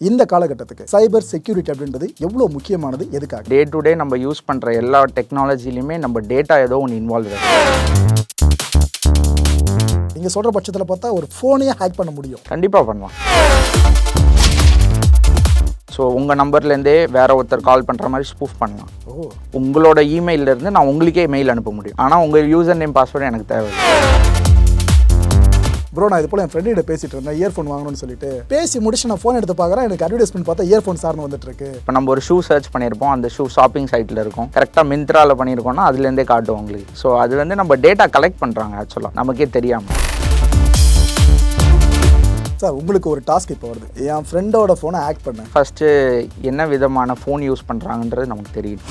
இந்த காலகட்டத்துக்கு cyber security அப்படின்றது எவ்வளோ முக்கியமானது எதுக்காக? டே டு டே நம்ம யூஸ் பண்ணுற எல்லா டெக்னாலஜிலையுமே நம்ம டேட்டா ஏதோ ஒன்று இன்வால்வ் ஆகும் நீங்கள் சொல்கிற பட்சத்தில் பார்த்தா ஒரு ஃபோனையே ஹேக் பண்ண முடியும். கண்டிப்பாக பண்ணலாம் ஸோ உங்கள் நம்பர்லேருந்தே வேற ஒருத்தர் கால் பண்ணுற மாதிரி ஸ்பூஃப் பண்ணலாம். ஓ. உங்களோட இமெயில்ல இருந்து நான் உங்களுக்கே மெயில் அனுப்ப முடியும். ஆனால் உங்கள் யூசர் நேம் பாஸ்வேர்டு எனக்கு தேவை ப்ரோ நான் இது போல் என் ஃப்ரெண்டு பேசிட்டு இருந்தேன். இயர்ஃபோன் வாங்கணும்னு சொல்லிட்டு. பேசி முடிச்சு நான் ஃபோன் எடுத்து பார்க்குறேன். எனக்கு அட்வர்டைஸ்மெண்ட் பார்த்தா இயர்ஃபோன் சார்னு வந்துட்டு இருக்கு. இப்போ நம்ம ஒரு ஷூ சர்ச் பண்ணியிருப்போம். அந்த ஷூ ஷாப்பிங் சைட்டில் இருக்கும். கரெக்டாக மிந்த்ராவில் பண்ணியிருக்கோம்னா அதுலேருந்தே காட்டும் உங்களுக்கு. ஸோ அது வந்து நம்ம டேட்டா கலெக்ட் பண்ணுறாங்க ஆக்சுவலாக நமக்கே தெரியாமல் சார் உங்களுக்கு ஒரு டாஸ்க் இப்போ வருது. என் ஃப்ரெண்டோட ஃபோனை ஹேக் பண்ணேன் ஃபஸ்ட்டு என்ன விதமான ஃபோன் யூஸ் பண்ணுறாங்கன்றது நமக்கு தெரியும்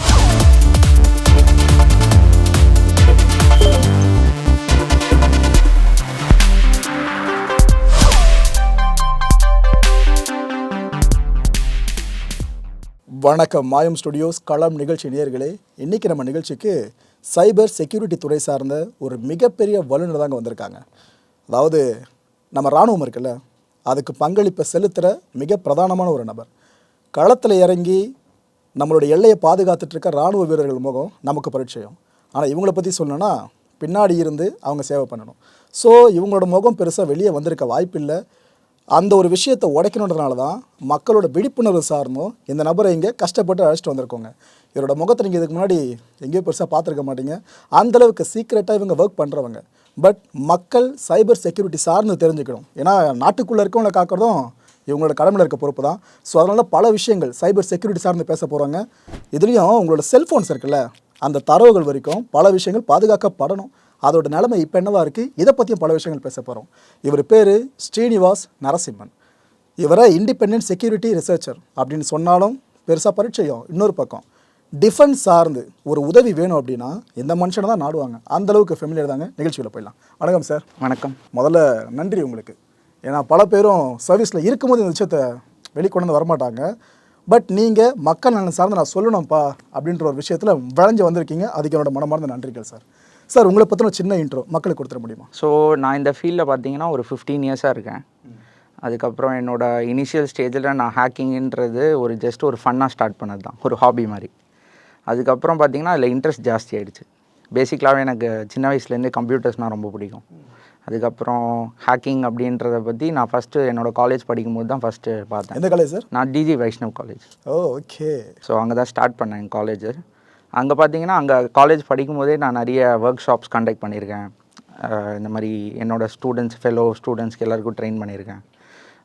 வணக்கம். மாயம் ஸ்டுடியோஸ் களம் நிகழ்ச்சி நேயர்களே இன்றைக்கி நம்ம நிகழ்ச்சிக்கு சைபர் செக்யூரிட்டி துறை சார்ந்த ஒரு மிகப்பெரிய வல்லுநர் தாங்க வந்திருக்காங்க. அதாவது நம்ம இராணுவம் இருக்குல்ல அதுக்கு பங்களிப்பை செலுத்துகிற மிக பிரதானமான ஒரு நபர். களத்தில் இறங்கி நம்மளுடைய எல்லையை பாதுகாத்துட்ருக்க இராணுவ வீரர்கள் முகம் நமக்கு பரிச்சயம். ஆனால் இவங்கள பற்றி சொல்லணும்னா பின்னாடி இருந்து அவங்க சேவை பண்ணணும். ஸோ இவங்களோட முகம் பெருசாக வெளியே வந்திருக்க வாய்ப்பில்லை. அந்த ஒரு விஷயத்தை உடைக்கணுன்றதுனால தான் மக்களோட விழிப்புணர்வு சார்ந்தும் இந்த நபரை இங்கே கஷ்டப்பட்டு அழைச்சிட்டு வந்திருக்கோங்க. இவரோட முகத்தை நீங்கள் இதுக்கு முன்னாடி எங்கேயும் பெருசாக பார்த்துருக்க மாட்டீங்க. அந்தளவுக்கு சீக்ரெட்டாக இவங்க ஒர்க் பண்ணுறவங்க பட் மக்கள் சைபர் செக்யூரிட்டி சார்ந்து தெரிஞ்சுக்கணும். ஏன்னா நாட்டுக்குள்ளே இருக்கவங்களை காக்கிறதும் இவங்களோட கடமையில் இருக்க பொறுப்பு தான். ஸோ அதனால் பல விஷயங்கள் சைபர் செக்யூரிட்டி சார்ந்து பேச போகிறாங்க இதுலேயும் உங்களோட செல்ஃபோன்ஸ் இருக்குல்ல அந்த தரவுகள் வரைக்கும் பல விஷயங்கள் பாதுகாக்கப்படணும். அதோட நிலைமை இப்போ என்னவா இருக்குது இதை பற்றியும் பல விஷயங்கள் பேச போகிறோம் இவர் பேர் ஸ்ரீனிவாஸ் நரசிம்மன். இவரை இண்டிபெண்டன்ட் செக்யூரிட்டி ரிசர்ச்சர் அப்படின்னு சொன்னாலும் பெருசாக பரிச்சயம் இன்னொரு பக்கம் டிஃபென்ஸ் சார்ந்து ஒரு உதவி வேணும் அப்படின்னா இந்த மனுஷனை தான் நாடுவாங்க. அந்த அளவுக்கு ஃபெமிலியர் தாங்க. நிகழ்ச்சியில் போயிடலாம். வணக்கம் சார் வணக்கம். முதல்ல நன்றி உங்களுக்கு. ஏன்னா பல பேரும் சர்வீஸில் இருக்கும்போது இந்த விஷயத்தை வெளிக்கொண்டு வரமாட்டாங்க. பட் நீங்கள் மக்கள் நலன் சார்ந்து நான் சொல்லணும்ப்பா அப்படின்ற ஒரு விஷயத்தில் விளைஞ்சு வந்திருக்கீங்க. அதுக்கு என்னோட மனமார்ந்த நன்றிகள் சார் சார் உங்களை பற்றின சின்ன இன்ட்ரோ மக்களுக்கு கொடுத்துட முடியுமா? ஸோ நான் இந்த ஃபீல்டில் பார்த்தீங்கன்னா ஒரு ஃபிஃப்டீன் இயர்ஸாக இருக்கேன். அதுக்கப்புறம் என்னோட இனிஷியல் ஸ்டேஜில் நான் ஹேக்கிங்ன்றது ஒரு ஜஸ்ட் ஒரு ஃபன்னாக ஸ்டார்ட் பண்ணது தான் ஒரு ஹாபி மாதிரி. அதுக்கப்புறம் பார்த்தீங்கன்னா அதில் இன்ட்ரெஸ்ட் ஜாஸ்தி ஆயிடுச்சு. பேசிக்கலாகவே எனக்கு சின்ன வயசுலேருந்தே கம்ப்யூட்டர்ஸ்னால் ரொம்ப பிடிக்கும். அதுக்கப்புறம் ஹேக்கிங் அப்படின்றத பற்றி நான் ஃபஸ்ட்டு என்னோட காலேஜ் படிக்கும்போது தான் ஃபஸ்ட்டு பார்த்தேன். எந்த காலேஜ் சார் நான் DG Vaishnav college oh okay so அங்கே தான் ஸ்டார்ட் பண்ணேன் என் காலேஜ் அங்கே பார்த்தீங்கன்னா அங்கே காலேஜ் படிக்கும்போதே நான் நிறைய ஒர்க் ஷாப்ஸ் கண்டக்ட் பண்ணியிருக்கேன் இந்த மாதிரி என்னோடய ஸ்டூடெண்ட்ஸ் ஃபெலோ ஸ்டூடெண்ட்ஸ்க்கு எல்லாருக்கும் ட்ரெயின் பண்ணியிருக்கேன்.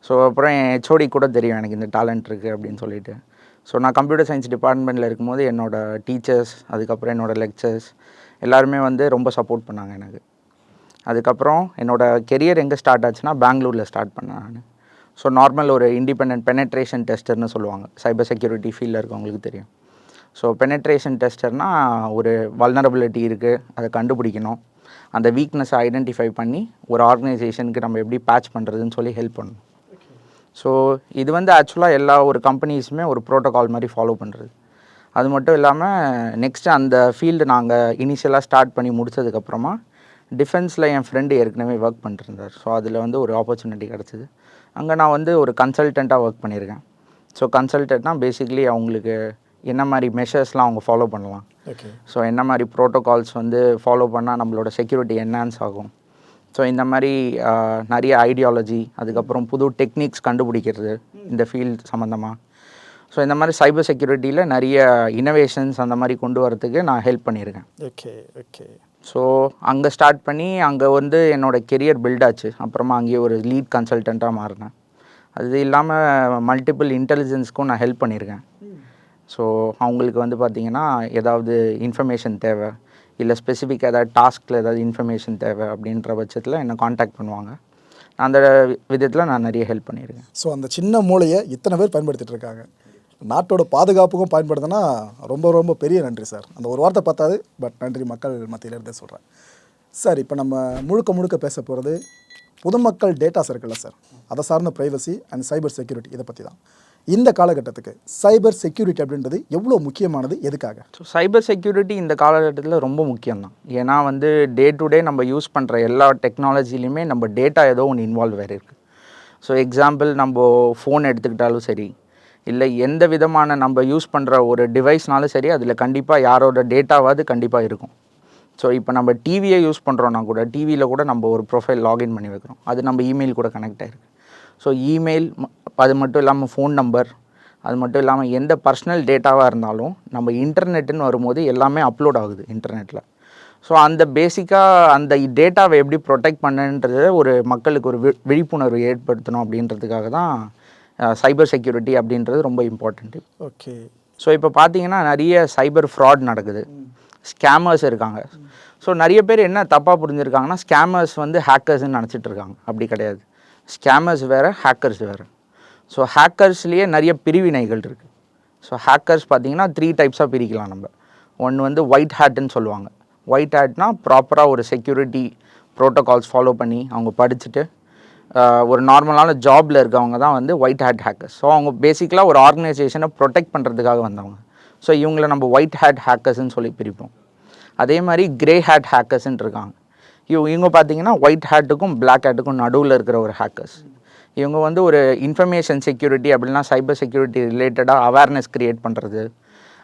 ஸோ அப்புறம் என் ஹெச்ஓடி கூட தெரியும் எனக்கு இந்த டேலண்ட் இருக்குது அப்படின்னு சொல்லிட்டு. ஸோ நான் கம்ப்யூட்டர் சயின்ஸ் டிபார்ட்மெண்ட்டில் இருக்கும்போது என்னோட டீச்சர்ஸ் அதுக்கப்புறம் என்னோடய லெக்சர்ஸ் எல்லாருமே வந்து ரொம்ப சப்போர்ட் பண்ணாங்க எனக்கு. அதுக்கப்புறம் என்னோடய கெரியர் எங்கே ஸ்டார்ட் ஆச்சுன்னா பெங்களூரில் ஸ்டார்ட் பண்ணேன் நான். ஸோ நார்மல் ஒரு இண்டிபெண்ட் பெனட்ரேஷன் டெஸ்டர்னு சொல்லுவாங்க. சைபர் செக்யூரிட்டி ஃபீல்டில் இருக்கவங்களுக்கு தெரியும். ஸோ பெனட்ரேஷன் டெஸ்டர்னால் ஒரு வல்னரபிலிட்டி இருக்குது அதை கண்டுபிடிக்கணும். அந்த வீக்னஸை ஐடென்டிஃபை பண்ணி ஒரு ஆர்கனைசேஷனுக்கு நம்ம எப்படி பேட்ச் பண்ணுறதுன்னு சொல்லி ஹெல்ப் பண்ணணும். ஸோ இது வந்து ஆக்சுவலாக எல்லா ஒரு கம்பெனிஸுமே ஒரு ப்ரோட்டோகால் மாதிரி ஃபாலோ பண்ணுறது அது மட்டும் இல்லாமல் நெக்ஸ்ட்டு அந்த ஃபீல்டு நாங்கள் இனிஷியலாக ஸ்டார்ட் பண்ணி முடிச்சதுக்கப்புறமா டிஃபென்ஸில் என் ஃப்ரெண்டு ஏற்கனவே ஒர்க் பண்ணிருந்தார். ஸோ அதில் வந்து ஒரு ஆப்பர்ச்சுனிட்டி கிடச்சிது. அங்கே நான் வந்து ஒரு கன்சல்டண்ட்டாக ஒர்க் பண்ணியிருக்கேன் ஸோ கன்சல்டன்ட்னால் பேசிக்கலி அவங்களுக்கு என்ன மாதிரி மெஷர்ஸ்லாம் அவங்க ஃபாலோ பண்ணலாம். ஓகே ஸோ என்ன மாதிரி ப்ரோட்டோகால்ஸ் வந்து ஃபாலோ பண்ணால் நம்மளோட செக்யூரிட்டி என்ஹான்ஸ் ஆகும். ஸோ இந்த மாதிரி நிறைய ஐடியாலஜி அதுக்கப்புறம் புது டெக்னிக்ஸ் கண்டுபிடிக்கிறது இந்த ஃபீல்ட் சம்மந்தமாக ஸோ இந்த மாதிரி சைபர் செக்யூரிட்டியில் நிறைய இனோவேஷன்ஸ் அந்த மாதிரி கொண்டு வரதுக்கு நான் ஹெல்ப் பண்ணியிருக்கேன். ஓகே ஓகே ஸோ அங்கே ஸ்டார்ட் பண்ணி அங்கே வந்து என்னோட கெரியர் பில்ட் ஆச்சு. அப்புறமா அங்கேயே ஒரு லீட் கன்சல்டண்ட்டாக மாறினேன். அது இல்லாமல் மல்டிபிள் இன்டெலிஜென்ஸ்க்கும் நான் ஹெல்ப் பண்ணியிருக்கேன். ஸோ அவங்களுக்கு வந்து பார்த்திங்கன்னா ஏதாவது இன்ஃபர்மேஷன் தேவை இல்லை ஸ்பெசிஃபிக் ஏதாவது டாஸ்கில் ஏதாவது இன்ஃபர்மேஷன் தேவை அப்படின்ற பட்சத்தில் என்னை காண்டாக்ட் பண்ணுவாங்க. அந்த விதத்தில் நான் நிறைய ஹெல்ப் பண்ணியிருக்கேன். ஸோ அந்த சின்ன மூளையை இத்தனை பேர் பயன்படுத்திகிட்டு இருக்காங்க. நாட்டோட பாதுகாப்புக்கும் பயன்படுத்தினா ரொம்ப ரொம்ப பெரிய நன்றி சார். அந்த ஒரு வார்த்தை பார்த்தாது பட் நன்றி மக்கள் மத்தியில் இருந்தே சொல்கிறேன் சார் இப்போ நம்ம முழுக்க முழுக்க பேச போகிறது பொதுமக்கள் டேட்டாஸ் இருக்குல்ல சார். அதை சார்ந்த ப்ரைவசி அண்ட் சைபர் செக்யூரிட்டி இதை பற்றி தான் இந்த காலகட்டத்துக்கு சைபர் செக்யூரிட்டி அப்படின்றது எவ்வளோ முக்கியமானது எதுக்காக? ஸோ சைபர் செக்யூரிட்டி இந்த காலகட்டத்தில் ரொம்ப முக்கியம்தான். ஏன்னா வந்து டே டு டே நம்ம யூஸ் பண்ணுற எல்லா டெக்னாலஜிலையுமே நம்ம டேட்டா ஏதோ ஒன்று இன்வால்வ் வேறு இருக்குது ஸோ எக்ஸாம்பிள் நம்ம ஃபோன் எடுத்துக்கிட்டாலும் சரி இல்லை எந்த விதமான நம்ம யூஸ் பண்ணுற ஒரு டிவைஸ்னாலும் சரி அதில் கண்டிப்பாக யாரோட டேட்டாவாவது கண்டிப்பாக இருக்கும். ஸோ இப்போ நம்ம டிவியை யூஸ் பண்ணுறோன்னா கூட டிவியில் கூட நம்ம ஒரு ப்ரொஃபைல் லாகின் பண்ணி வைக்கிறோம். அது நம்ம இமெயில் கூட கனெக்ட் ஆகிருக்கு ஸோ இமெயில் அது மட்டும் இல்லாமல் ஃபோன் நம்பர் அது மட்டும் இல்லாமல் எந்த பர்சனல் டேட்டாவாக இருந்தாலும் நம்ம இன்டர்நெட்டுன்னு வரும்போது எல்லாமே அப்லோட் ஆகுது இன்டர்நெட்டில் ஸோ அந்த பேசிக்காக அந்த டேட்டாவை எப்படி ப்ரொடெக்ட் பண்ணுன்றது ஒரு மக்களுக்கு ஒரு வி- விழிப்புணர்வு ஏற்படுத்தணும் அப்படின்றதுக்காக தான் சைபர் செக்யூரிட்டி அப்படின்றது ரொம்ப இம்பார்ட்டண்ட்டு ஓகே ஸோ இப்போ பார்த்தீங்கன்னா நிறைய சைபர் ஃப்ராட் நடக்குது. ஸ்கேமர்ஸ் இருக்காங்க. ஸோ நிறைய பேர் என்ன தப்பாக புரிஞ்சிருக்காங்கன்னா ஸ்கேமர்ஸ் வந்து ஹேக்கர்ஸ்னு நினச்சிட்டு இருக்காங்க. அப்படி கிடையாது. ஸ்கேமர்ஸ் வேறு ஹேக்கர்ஸ் வேறு. ஸோ ஹேக்கர்ஸ்லேயே நிறைய பிரிவினைகள் இருக்குது ஸோ ஹேக்கர்ஸ் பார்த்தீங்கன்னா த்ரீ டைப்ஸாக பிரிக்கலாம் நம்ம. ஒன்று வந்து ஒயிட் ஹேட்டுன்னு சொல்லுவாங்க. ஒயிட் ஹேட்னா ப்ராப்பராக ஒரு செக்யூரிட்டி ப்ரோட்டோகால்ஸ் ஃபாலோ பண்ணி அவங்க படிச்சுட்டு ஒரு நார்மலான ஜாபில் இருக்கவங்க தான் வந்து ஒயிட் ஹேட் ஹேக்கர்ஸ் ஸோ அவங்க பேசிக்கலாக ஒரு ஆர்கனைசேஷனை ப்ரொடெக்ட் பண்ணுறதுக்காக வந்தவங்க. ஸோ இவங்கள நம்ம ஒயிட் ஹேட் ஹேக்கர்ஸ்ன்னு சொல்லி பிரிப்போம். அதே மாதிரி கிரே ஹேட் ஹேக்கர்ஸ்ன்னு இருக்காங்க. இவங்க இவங்க பார்த்தீங்கன்னா ஒயிட் ஹேட்டுக்கும் பிளாக் ஹேட்டுக்கும் நடுவில் இருக்கிற ஒரு ஹேக்கர்ஸ் இவங்க வந்து ஒரு இன்ஃபர்மேஷன் செக்யூரிட்டி அப்படின்னா சைபர் செக்யூரிட்டி ரிலேட்டடாக அவேர்னஸ் க்ரியேட் பண்ணுறது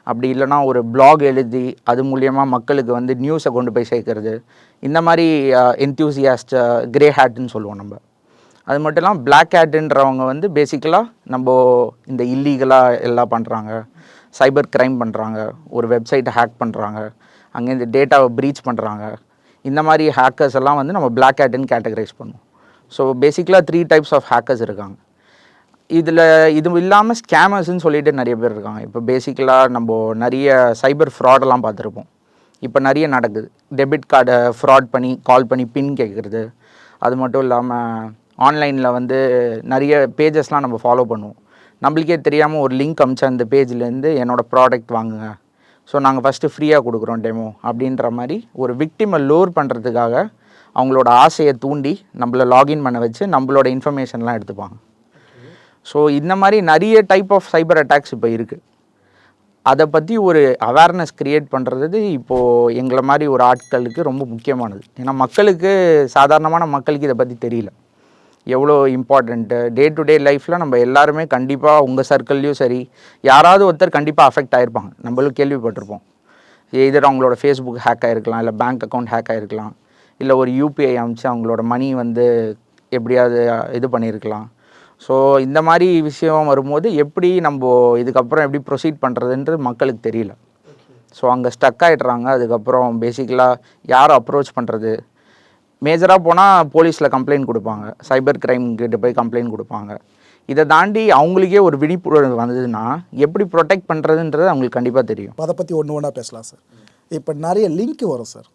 அப்படி இல்லைன்னா ஒரு பிளாக் எழுதி அது மூலியமாக மக்களுக்கு வந்து நியூஸை கொண்டு போய் சேர்க்கறது. இந்த மாதிரி என்த்யூசியாஸ்ட் கிரே ஹேட்டுன்னு சொல்லுவோம் நம்ம. அது மட்டும் இல்லாமல் பிளாக் ஹேட்டுன்றவங்க வந்து பேசிக்கலாக நம்ம இந்த இல்லீகலாக எல்லாம் பண்ணுறாங்க சைபர் க்ரைம் பண்ணுறாங்க ஒரு வெப்சைட்டை ஹேக் பண்ணுறாங்க அங்கே இந்த டேட்டாவை ப்ரீச் பண்ணுறாங்க இந்த மாதிரி ஹேக்கர்ஸ் எல்லாம் வந்து நம்ம பிளாக் ஹேட்டுன்னு கேட்டகரைஸ் பண்ணுவோம். ஸோ பேசிக்கலாக த்ரீ டைப்ஸ் ஆஃப் ஹேக்கர்ஸ் இருக்காங்க. இதில் இது இல்லாமல் ஸ்கேமர்ஸ்ன்னு சொல்லிட்டு நிறைய பேர் இருக்காங்க. இப்போ பேசிக்கலாக நம்ம நிறைய சைபர் ஃப்ராடெல்லாம் பார்த்துருப்போம். இப்போ நிறைய நடக்குது. டெபிட் கார்டை ஃப்ராட் பண்ணி கால் பண்ணி பின் கேட்குறது அது மட்டும் இல்லாமல் ஆன்லைனில் வந்து நிறைய பேஜஸ்லாம் நம்ம ஃபாலோ பண்ணுவோம். நம்மளுக்கே தெரியாமல் ஒரு லிங்க் அமிச்ச அந்த பேஜ்லேருந்து என்னோட ப்ராடக்ட் வாங்குங்க. ஸோ நாங்கள் ஃபஸ்ட்டு ஃப்ரீயாக கொடுக்குறோம் டெமோ அப்படின்ற மாதிரி ஒரு விக்டிமை லோர் பண்ணுறதுக்காக அவங்களோட ஆசையை தூண்டி நம்மளை லாகின் பண்ண வச்சு நம்மளோட இன்ஃபர்மேஷன்லாம் எடுத்துப்பாங்க. ஸோ இந்த மாதிரி நிறைய டைப் ஆஃப் சைபர் அட்டாக்ஸ் இப்போ இருக்குது அதை பற்றி ஒரு அவேர்னஸ் க்ரியேட் பண்ணுறது இப்போது எங்களை மாதிரி ஒரு ஆட்களுக்கு ரொம்ப முக்கியமானது. ஏன்னா மக்களுக்கு சாதாரணமான மக்களுக்கு இதை பற்றி தெரியல. எவ்வளோ இம்பார்ட்டண்ட்டு டே டு டே லைஃப்பில் நம்ம எல்லாருமே கண்டிப்பாக உங்கள் சர்க்கிள்லேயும் சரி யாராவது ஒருத்தர் கண்டிப்பாக அஃபெக்ட் ஆகிருப்பாங்க நம்மளும் கேள்விப்பட்டிருப்போம். எதிர் அவங்களோட ஃபேஸ்புக் ஹேக் ஆகிருக்கலாம் இல்லை பேங்க் அக்கௌண்ட் ஹேக் ஆகிருக்கலாம் இல்லை ஒரு யூபிஐ அமிச்சு அவங்களோட மணி வந்து எப்படியாவது இது பண்ணியிருக்கலாம். ஸோ இந்த மாதிரி விஷயம் வரும்போது எப்படி நம்ம இதுக்கப்புறம் எப்படி ப்ரொசீட் பண்ணுறதுன்றது மக்களுக்கு தெரியல. ஸோ அங்கே ஸ்டக் ஆகிடுறாங்க அதுக்கப்புறம் பேசிக்கலாக யாரை அப்ரோச் பண்ணுறது மேஜராக போனால் போலீஸில் கம்ப்ளைண்ட் கொடுப்பாங்க. சைபர் கிரைம் கிட்ட போய் கம்ப்ளைண்ட் கொடுப்பாங்க. இதை தாண்டி அவங்களுக்கே ஒரு விழிப்புணர்வு வந்ததுன்னா எப்படி ப்ரொடெக்ட் பண்ணுறதுன்றது அவங்களுக்கு கண்டிப்பாக தெரியும். அதை பற்றி ஒன்று ஒன்றா பேசலாம் சார் இப்போ நிறைய லிங்க் வரும் சார்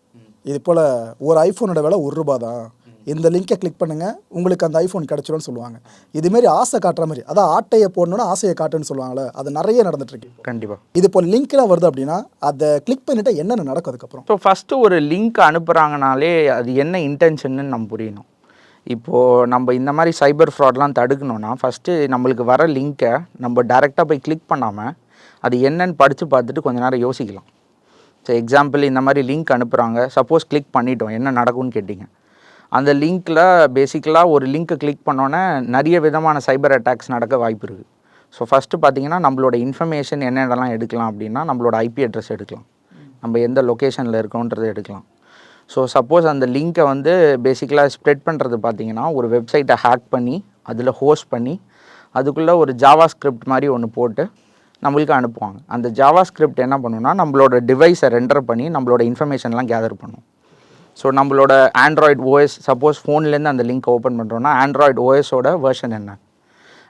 இது போல் ஒரு ஐஃபோனோட விலை ஒரு ரூபா தான். இந்த லிங்கை கிளிக் பண்ணுங்கள் உங்களுக்கு அந்த ஐஃபோன் கிடச்சிரும்னு சொல்லுவாங்க. இதுமாரி ஆசை காட்டுற மாதிரி அதான் ஆட்டையை போடணும்னா ஆசையை காட்டுன்னு சொல்லுவாங்கள்ல அது நிறைய நடந்துட்டுருக்கு. கண்டிப்பாக இது போல் லிங்க்லாம் வருது அப்படின்னா அதை கிளிக் பண்ணிட்டா என்னென்ன நடக்கும் அதுக்கப்புறம் ஸோ ஃபஸ்ட்டு ஒரு லிங்க் அனுப்புகிறாங்கனாலே அது என்ன இன்டென்ஷன்னு நம்ம புரியணும். இப்போது நம்ம இந்த மாதிரி சைபர் ஃப்ராட்லாம் தடுக்கணும்னா ஃபஸ்ட்டு நம்மளுக்கு வர லிங்க்கை நம்ம டைரெக்டாக போய் கிளிக் பண்ணாமல் அது என்னன்னு படித்து பார்த்துட்டு கொஞ்ச நேரம் யோசிக்கலாம். ஸோ எக்ஸாம்பிள் இந்த மாதிரி லிங்க் அனுப்புகிறாங்க சப்போஸ் கிளிக் பண்ணிட்டோம். என்ன நடக்கும்னு கேட்டிங்க. அந்த லிங்க்கில் பேசிக்கலாக ஒரு லிங்க்கை கிளிக் பண்ணோன்னே நிறைய விதமான சைபர் அட்டாக்ஸ் நடக்க வாய்ப்பு இருக்குது ஸோ ஃபஸ்ட்டு பார்த்தீங்கன்னா நம்மளோட இன்ஃபர்மேஷன் என்னென்னலாம் எடுக்கலாம் அப்படின்னா நம்மளோட ஐபி அட்ரஸ் எடுக்கலாம். நம்ம எந்த லொக்கேஷனில் இருக்கோன்றதை எடுக்கலாம். ஸோ சப்போஸ் அந்த லிங்க்கை வந்து பேசிக்கலாக ஸ்ப்ரெட் பண்ணுறது பார்த்தீங்கன்னா ஒரு வெப்சைட்டை ஹேக் பண்ணி அதில் ஹோஸ்ட் பண்ணி அதுக்குள்ளே ஒரு ஜாவா ஸ்கிரிப்ட் மாதிரி ஒன்று போட்டு நம்மளுக்கு அனுப்புவாங்க. அந்த ஜாவா ஸ்கிரிப்ட் என்ன பண்ணுன்னா நம்மளோட டிவைஸை ரெண்டர் பண்ணி நம்மளோட இன்ஃபர்மேஷன்லாம் கேதர் பண்ணும். ஸோ நம்மளோட ஆண்ட்ராய்டு ஓஎஸ் சப்போஸ் ஃபோன்லேருந்து அந்த லிங்க் ஓப்பன் பண்ணுறோன்னா ஆண்ட்ராய்டு ஓஎஸோட வெர்ஷன் என்ன?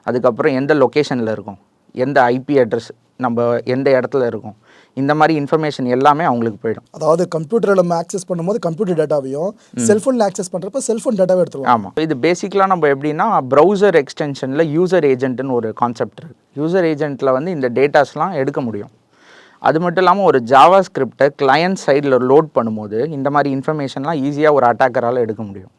அதுக்கப்புறம் எந்த லொக்கேஷனில் இருக்கும்? எந்த ஐபி அட்ரஸ் நம்ம எந்த இடத்துல இருக்கோம்? இந்த மாதிரி இன்ஃபர்மேஷன் எல்லாமே அவங்களுக்கு போயிடும். அதாவது கம்ப்யூட்டரில் நம்ம ஆக்சஸ் பண்ணும்போது கம்ப்யூட்டர் டேட்டாவையும் செல்ஃபோனில் ஆக்சஸ் பண்ணுறப்ப செல்ஃபோன் டேட்டாவே எடுத்துருவோம். ஆமாம் இது பேசிக்கலாக நம்ம எப்படின்னா ப்ரௌசர் எக்ஸ்டென்ஷனில் யூசர் ஏஜென்ட்னு ஒரு கான்செப்ட் இருக்குது யூசர் ஏஜென்ட்டில் வந்து இந்த டேட்டாஸ்லாம் எடுக்க முடியும். அது மட்டும் இல்லாமல் ஒரு ஜாவா ஸ்கிரிப்டை கிளையன்ட் சைடில் லோட் பண்ணும்போது இந்த மாதிரி இன்ஃபர்மேஷன்லாம் ஈஸியாக ஒரு அட்டாக்கரால் எடுக்க முடியும்.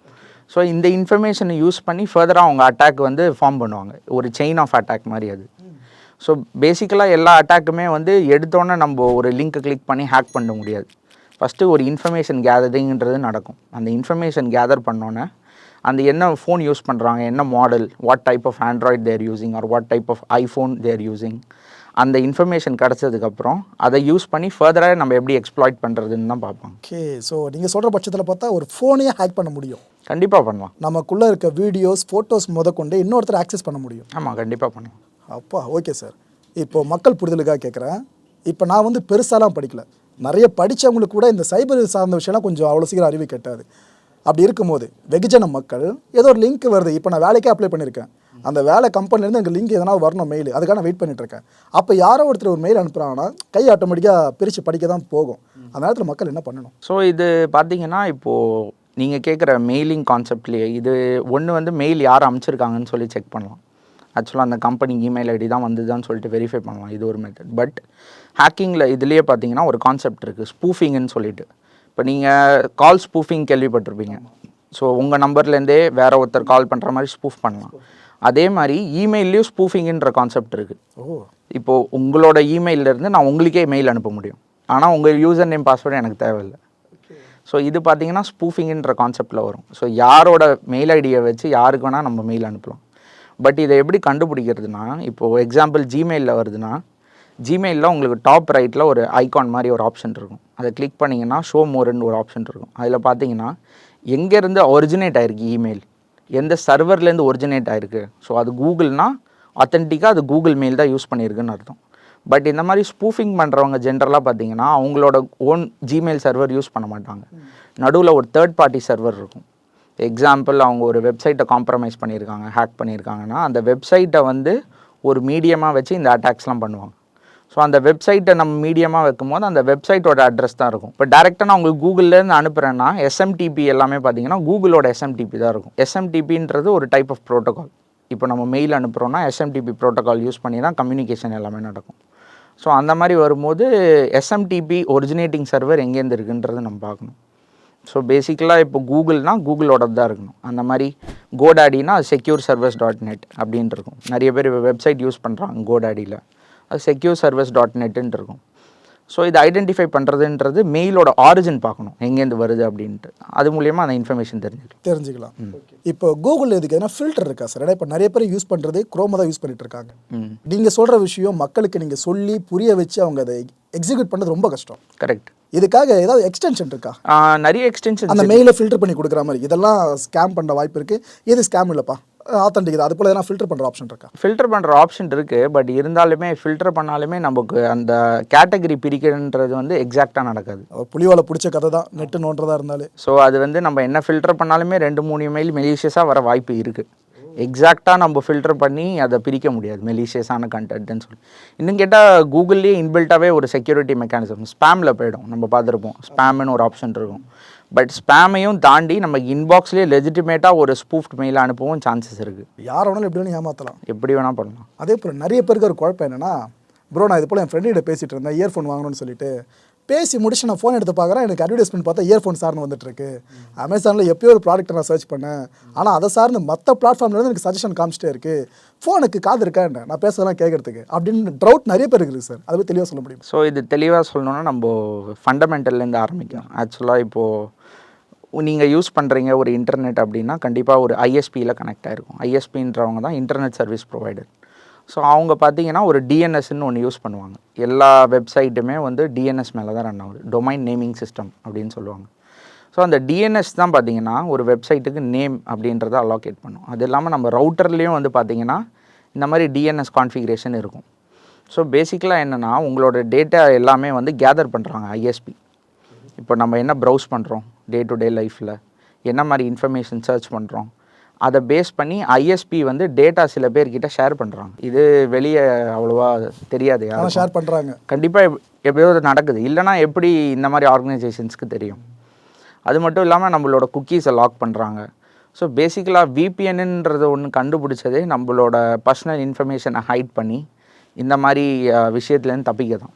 ஸோ இந்த இன்ஃபர்மேஷனை யூஸ் பண்ணி ஃபர்தராக அவங்க அட்டாக் வந்து ஃபார்ம் பண்ணுவாங்க. ஒரு செயின் ஆஃப் அட்டாக் மாதிரி அது. ஸோ பேசிக்கலாக எல்லா அட்டாக்குமே வந்து எடுத்தோன்னே நம்ம ஒரு லிங்க்கை கிளிக் பண்ணி ஹேக் பண்ண முடியாது. ஃபஸ்ட்டு ஒரு இன்ஃபர்மேஷன் கேதரிங்கிறது நடக்கும். அந்த இன்ஃபர்மேஷன் கேதர் பண்ணோன்னே அந்த என்ன ஃபோன் யூஸ் பண்ணுறாங்க என்ன model what type of android they're using are what type of iPhone they're using அந்த இன்ஃபர்மேஷன் கிடச்சதுக்கப்புறம் அதை யூஸ் பண்ணி ஃபர்தராக நம்ம எப்படி எக்ஸ்ப்ளாய்ட் பண்ணுறதுன்னு தான் பார்ப்பாங்க ஓகே ஸோ நீங்கள் சொல்கிற பட்சத்தில் பார்த்தா ஒரு ஃபோனையே ஹேக் பண்ண முடியும். கண்டிப்பாக பண்ணலாம். நமக்குள்ளே இருக்க வீடியோஸ் ஃபோட்டோஸ் முதற்கொண்டு இன்னொருத்தர் ஆக்சஸ் பண்ண முடியும். ஆமாம் கண்டிப்பாக பண்ணலாம். அப்பா ஓகே சார் இப்போ மக்கள் புரிதலுக்காக கேட்குறேன் இப்போ நான் வந்து பெருசாலாம் படிக்கல. நிறைய படித்தவங்களுக்கு கூட இந்த சைபர் சார்ந்த விஷயம்லாம் கொஞ்சம் அவ்வளோ சீக்கிரம் அறிவு கெட்டாது. அப்படி இருக்கும்போது வெகுஜன மக்கள் ஏதோ ஒரு லிங்க் வருது. இப்போ நான் வேலைக்கே அப்ளை பண்ணியிருக்கேன். அந்த வேலை கம்பெனிலேருந்து எனக்கு லிங்க் எதனா வரணும் மெயில் அதுக்காக நான் வெயிட் பண்ணிட்டு இருக்கேன். அப்போ யாரோ ஒருத்தர் ஒரு மெயில் அனுப்புகிறாங்கன்னா கை ஆட்டோமேட்டிக்காக பிரித்து படிக்க தான் போகும். அந்த நேரத்தில் மக்கள் என்ன பண்ணணும்? ஸோ இது பார்த்தீங்கன்னா இப்போது நீங்கள் கேட்குற மெயிலிங் கான்செப்ட்லேயே இது ஒன்று வந்து மெயில் யார் அமைச்சிருக்காங்கன்னு சொல்லி செக் பண்ணலாம். ஆக்சுவலாக அந்த கம்பெனி இமெயில் ஐடி தான் வந்துதான்னு சொல்லிட்டு வெரிஃபை பண்ணலாம். இது ஒரு மெத்தட் பட் ஹேக்கிங்கில் இதுலேயே பார்த்தீங்கன்னா ஒரு கான்செப்ட் இருக்குது ஸ்பூஃபிங்னு சொல்லிட்டு. இப்போ நீங்கள் கால் ஸ்பூஃபிங் கேள்விப்பட்டிருப்பீங்க. ஸோ உங்கள் நம்பர்லேருந்தே வேற ஒருத்தர் கால் பண்ணுற மாதிரி ஸ்பூஃப் பண்ணலாம். அதே மாதிரி இமெயிலையும் ஸ்பூஃபிங்ன்ற கான்செப்ட் இருக்குது ஓ. இப்போது உங்களோட இருந்து நான் உங்களுக்கே மெயில் அனுப்ப முடியும். ஆனால் உங்கள் யூசர் நேம் பாஸ்வேர்டு எனக்கு தேவையில்லை. ஸோ இது பார்த்தீங்கன்னா ஸ்பூஃபிங்ன்ற கான்செப்டில் வரும். ஸோ யாரோட மெயில் ஐடியை வச்சு யாருக்கு வேணால் நம்ம மெயில் அனுப்பலாம். பட் இதை எப்படி கண்டுபிடிக்கிறதுனா இப்போது எக்ஸாம்பிள் ஜிமெயிலில் வருதுன்னா ஜிமெயிலில் உங்களுக்கு டாப் ரைட்டில் ஒரு ஐகான் மாதிரி ஒரு ஆப்ஷன் இருக்கும். அதை கிளிக் பண்ணிங்கன்னா ஷோ மோர்னு ஒரு ஆப்ஷன் இருக்கும். அதில் பார்த்தீங்கன்னா எங்கேருந்து ஒரிஜினேட் ஆயிருக்கு இமெயில் எந்த சர்வர்லேருந்து ஒரிஜினேட் ஆகிருக்கு ஸோ அது கூகுள்னால் அத்தன்டிக்காக அது கூகுள் மெயில் தான் யூஸ் பண்ணியிருக்குன்னு அர்த்தம். பட் இந்த மாதிரி ஸ்பூஃபிங் பண்ணுறவங்க ஜென்ரலாக பார்த்தீங்கன்னா அவங்களோட ஓன் ஜிமெயில் சர்வர் யூஸ் பண்ண மாட்டாங்க. நடுவில் ஒரு தேர்ட் பார்ட்டி சர்வர் இருக்கும். எக்ஸாம்பிள் அவங்க ஒரு வெப்சைட்டை காம்ப்ரமைஸ் பண்ணியிருக்காங்க ஹேக் பண்ணியிருக்காங்கன்னா அந்த வெப்சைட்டை வந்து ஒரு மீடியமாக வச்சு இந்த அட்டாக்ஸ்லாம் பண்ணுவாங்க. ஸோ அந்த வெப்சைட்டை நம்ம மீடியமாக வைக்கும்போது அந்த வெப்சைட்டோட அட்ரஸ் தான் இருக்கும். இப்போ டேரெக்டாக நான் உங்களுக்கு கூகுள்லேருந்து அனுப்புகிறேன்னா எஸ்எம்டிபி எல்லாமே பார்த்தீங்கன்னா கூகுளோட எஸ்எம்டிபி தான் இருக்கும். எஸ்எம்டிபின்றது ஒரு டைப் ஆஃப் ப்ரோட்டோகால் இப்போ நம்ம மெயில் அனுப்புகிறோன்னா எஸ்எம்டிபி ப்ரோட்டோகால் யூஸ் பண்ணி தான் கம்யூனிகேஷன் எல்லாமே நடக்கும். ஸோ அந்த மாதிரி வரும்போது எஸ்எம்டிபி ஒரிஜினேட்டிங் சர்வர் எங்கேருந்து இருக்குன்றது நம்ம பார்க்கணும். ஸோ பேசிக்கலாக இப்போ கூகுள்னால் கூகுளோட தான் இருக்கணும். அந்த மாதிரி கோடாடினா செக்யூர் சர்வீஸ் டாட் நெட் அப்படின்ட்டு இருக்கும். நிறைய பேர் வெப்சைட் யூஸ் பண்ணுறாங்க கோடாடியில் அது செக்யூர் சர்வீஸ் டாட் நெட்டுன்ட்டு இருக்கும். ஸோ இது ஐடென்டிஃபை பண்ணுறதுன்றது மெயிலோட ஆரிஜின் பார்க்கணும். எங்கேருந்து வருது அப்படின்ட்டு. அது மூலியமாக அந்த இன்ஃபர்மேஷன் தெரிஞ்சுக்கலாம். தெரிஞ்சுக்கலாம். இப்போ கூகுள் இதுக்கு எதனா ஃபில்டர் இருக்கா சார் ஏன்னா இப்போ நிறைய பேர் யூஸ் பண்ணுறது குரோமா தான் யூஸ் பண்ணிட்டு இருக்காங்க. நீங்கள் சொல்கிற விஷயம் மக்களுக்கு நீங்கள் சொல்லி புரிய வச்சு அவங்க அதை எக்ஸிக்யூட் பண்ணுறது ரொம்ப கஷ்டம். கரெக்ட் இதுக்காக ஏதாவது எக்ஸ்டென்ஷன் இருக்கா? நிறைய எக்ஸ்டென்ஷன் அந்த மெயிலை ஃபில்டர் பண்ணி கொடுக்குற மாதிரி. இதெல்லாம் ஸ்கேம் பண்ண வாய்ப்பு இருக்குது இது ஸ்கேம் இல்லைப்பா? ஆத்தன்டிக் அது போல எதனா ஃபில்டர் பண்ணுற ஆப்ஷன் இருக்கா? ஃபில்டர் பண்ணுற ஆப்ஷன் இருக்குது பட் இருந்தாலுமே ஃபில்டர் பண்ணாலுமே நமக்கு அந்த கேட்டகரி பிரிக்கிறன்றது வந்து எக்ஸாக்டாக நடக்காது. புலிவாலை பிடிச்ச கதை தான். நெட்டு நோண்டுறதா இருந்தாலே. ஸோ அது வந்து நம்ம என்ன ஃபில்டர் பண்ணாலுமே ரெண்டு மூணு மெயில் மெலிஷியஸாக வர வாய்ப்பு இருக்குது எக்ஸாக்டாக நம்ம ஃபில்டர் பண்ணி அதை பிரிக்க முடியாது. மெலிஷியஸான கண்டென்ட்னு சொல்லி. இன்னும் கேட்டால் கூகுள்லேயே இன்பில்ட்டாகவே ஒரு செக்யூரிட்டி மெக்கானிசம் ஸ்பேமில் போயிடும். நம்ம பார்த்துருப்போம். ஸ்பேம்னு ஒரு ஆப்ஷன் இருக்கும். பட் ஸ்பேமையும் தாண்டி நம்ம இன்பாக்ஸ்லேயே லெஜிட்டிமேட்டாக ஒரு ஸ்பூஃப்ட் மெயில் அனுப்பவும் சான்சஸ் இருக்குது யார் வேணாலும் எப்படி வேணும் ஏமாற்றலாம் எப்படி வேணால் பண்ணலாம். அதே போல் நிறைய பேருக்கு ஒரு குழப்பம் என்னன்னா ப்ரோ நான் இது போல் என் ஃப்ரெண்டு பேசிகிட்டு இருந்தேன் இயர்ஃபோன் வாங்கணும்னு சொல்லிட்டு. பேசி முடிச்சு நான் ஃபோன் எடுத்து பார்க்குறேன் எனக்கு அட்வர்டைஸ்மெண்ட் பார்த்தா இயர்ஃபோன் சார்னு வந்துட்டு இருக்கு. அமேசானில் எப்பயோ ஒரு ப்ராடக்ட்டை நான் சர்ச் பண்ணேன். ஆனால் அதை சார்ந்து மற்ற பிளாட்ஃபார்ம்லேருந்து எனக்கு சஜஷன் காமிச்சிட்டே இருக்கு. ஃபோனுக்கு காது இருக்கேன் நான் பேசுறதெல்லாம் கேட்கறதுக்கு. அப்படின்னு டவுட் நிறைய பேர் இருக்குது சார் அதை பற்றி தெளிவாக சொல்ல முடியும்? ஸோ இது தெளிவாக சொல்லணும்னா நம்ம ஃபண்டமெண்டல்லேருந்து ஆரம்பிக்கணும் ஆக்சுவலாக இப்போது நீங்கள் யூஸ் பண்ணுறீங்க ஒரு இன்டர்நெட் அப்படின்னா கண்டிப்பாக ஒரு ஐஎஸ்பியில் கனெக்ட் ஆகிருக்கும் ஐஎஸ்பின்றவங்க தான் இன்டர்நெட் சர்வீஸ் ப்ரொவைடர் ஸோ அவங்க பார்த்தீங்கன்னா ஒரு டிஎன்எஸ்ன்னு ஒன்று யூஸ் பண்ணுவாங்க. எல்லா வெப்சைட்டுமே வந்து டிஎன்எஸ் மேலே தான் ரன் ஆகுது. டொமைன் நேமிங் சிஸ்டம் அப்படின்னு சொல்லுவாங்க. ஸோ அந்த டிஎன்எஸ் தான் பார்த்தீங்கன்னா ஒரு வெப்சைட்டுக்கு நேம் அப்படின்றத அலோகேட் பண்ணும். அது இல்லாமல் நம்ம ரவுட்டர்லேயும் வந்து பார்த்தீங்கன்னா இந்த மாதிரி டிஎன்எஸ் கான்ஃபிகரேஷன் இருக்கும். ஸோ பேசிக்கலாக என்னென்னா உங்களோட டேட்டா எல்லாமே வந்து கேதர் பண்ணுறாங்க ஐஎஸ்பி இப்போ நம்ம என்ன ப்ரௌஸ் பண்ணுறோம் டே டு டே லைஃப்பில் என்ன மாதிரி இன்ஃபர்மேஷன் சர்ச் பண்ணுறோம் அதை பேஸ் பண்ணி ஐஎஸ்பி வந்து டேட்டா சில பேர்கிட்ட ஷேர் பண்ணுறாங்க இது வெளியே அவ்வளோவா தெரியாது யாருக்கும். ஷேர் பண்ணுறாங்க கண்டிப்பாக எப்படியோ நடக்குது. இல்லைனா எப்படி இந்த மாதிரி ஆர்கனைசேஷன்ஸ்க்கு தெரியும். அது மட்டும் இல்லாமல் நம்மளோட குக்கீஸை லாக் பண்ணுறாங்க ஸோ பேசிக்கலாக விபிஎன்ன்றது ஒன்று கண்டுபிடிச்சதே நம்மளோட பர்சனல் இன்ஃபர்மேஷனை ஹைட் பண்ணி இந்த மாதிரி விஷயத்துலேருந்து தப்பிக்க தான்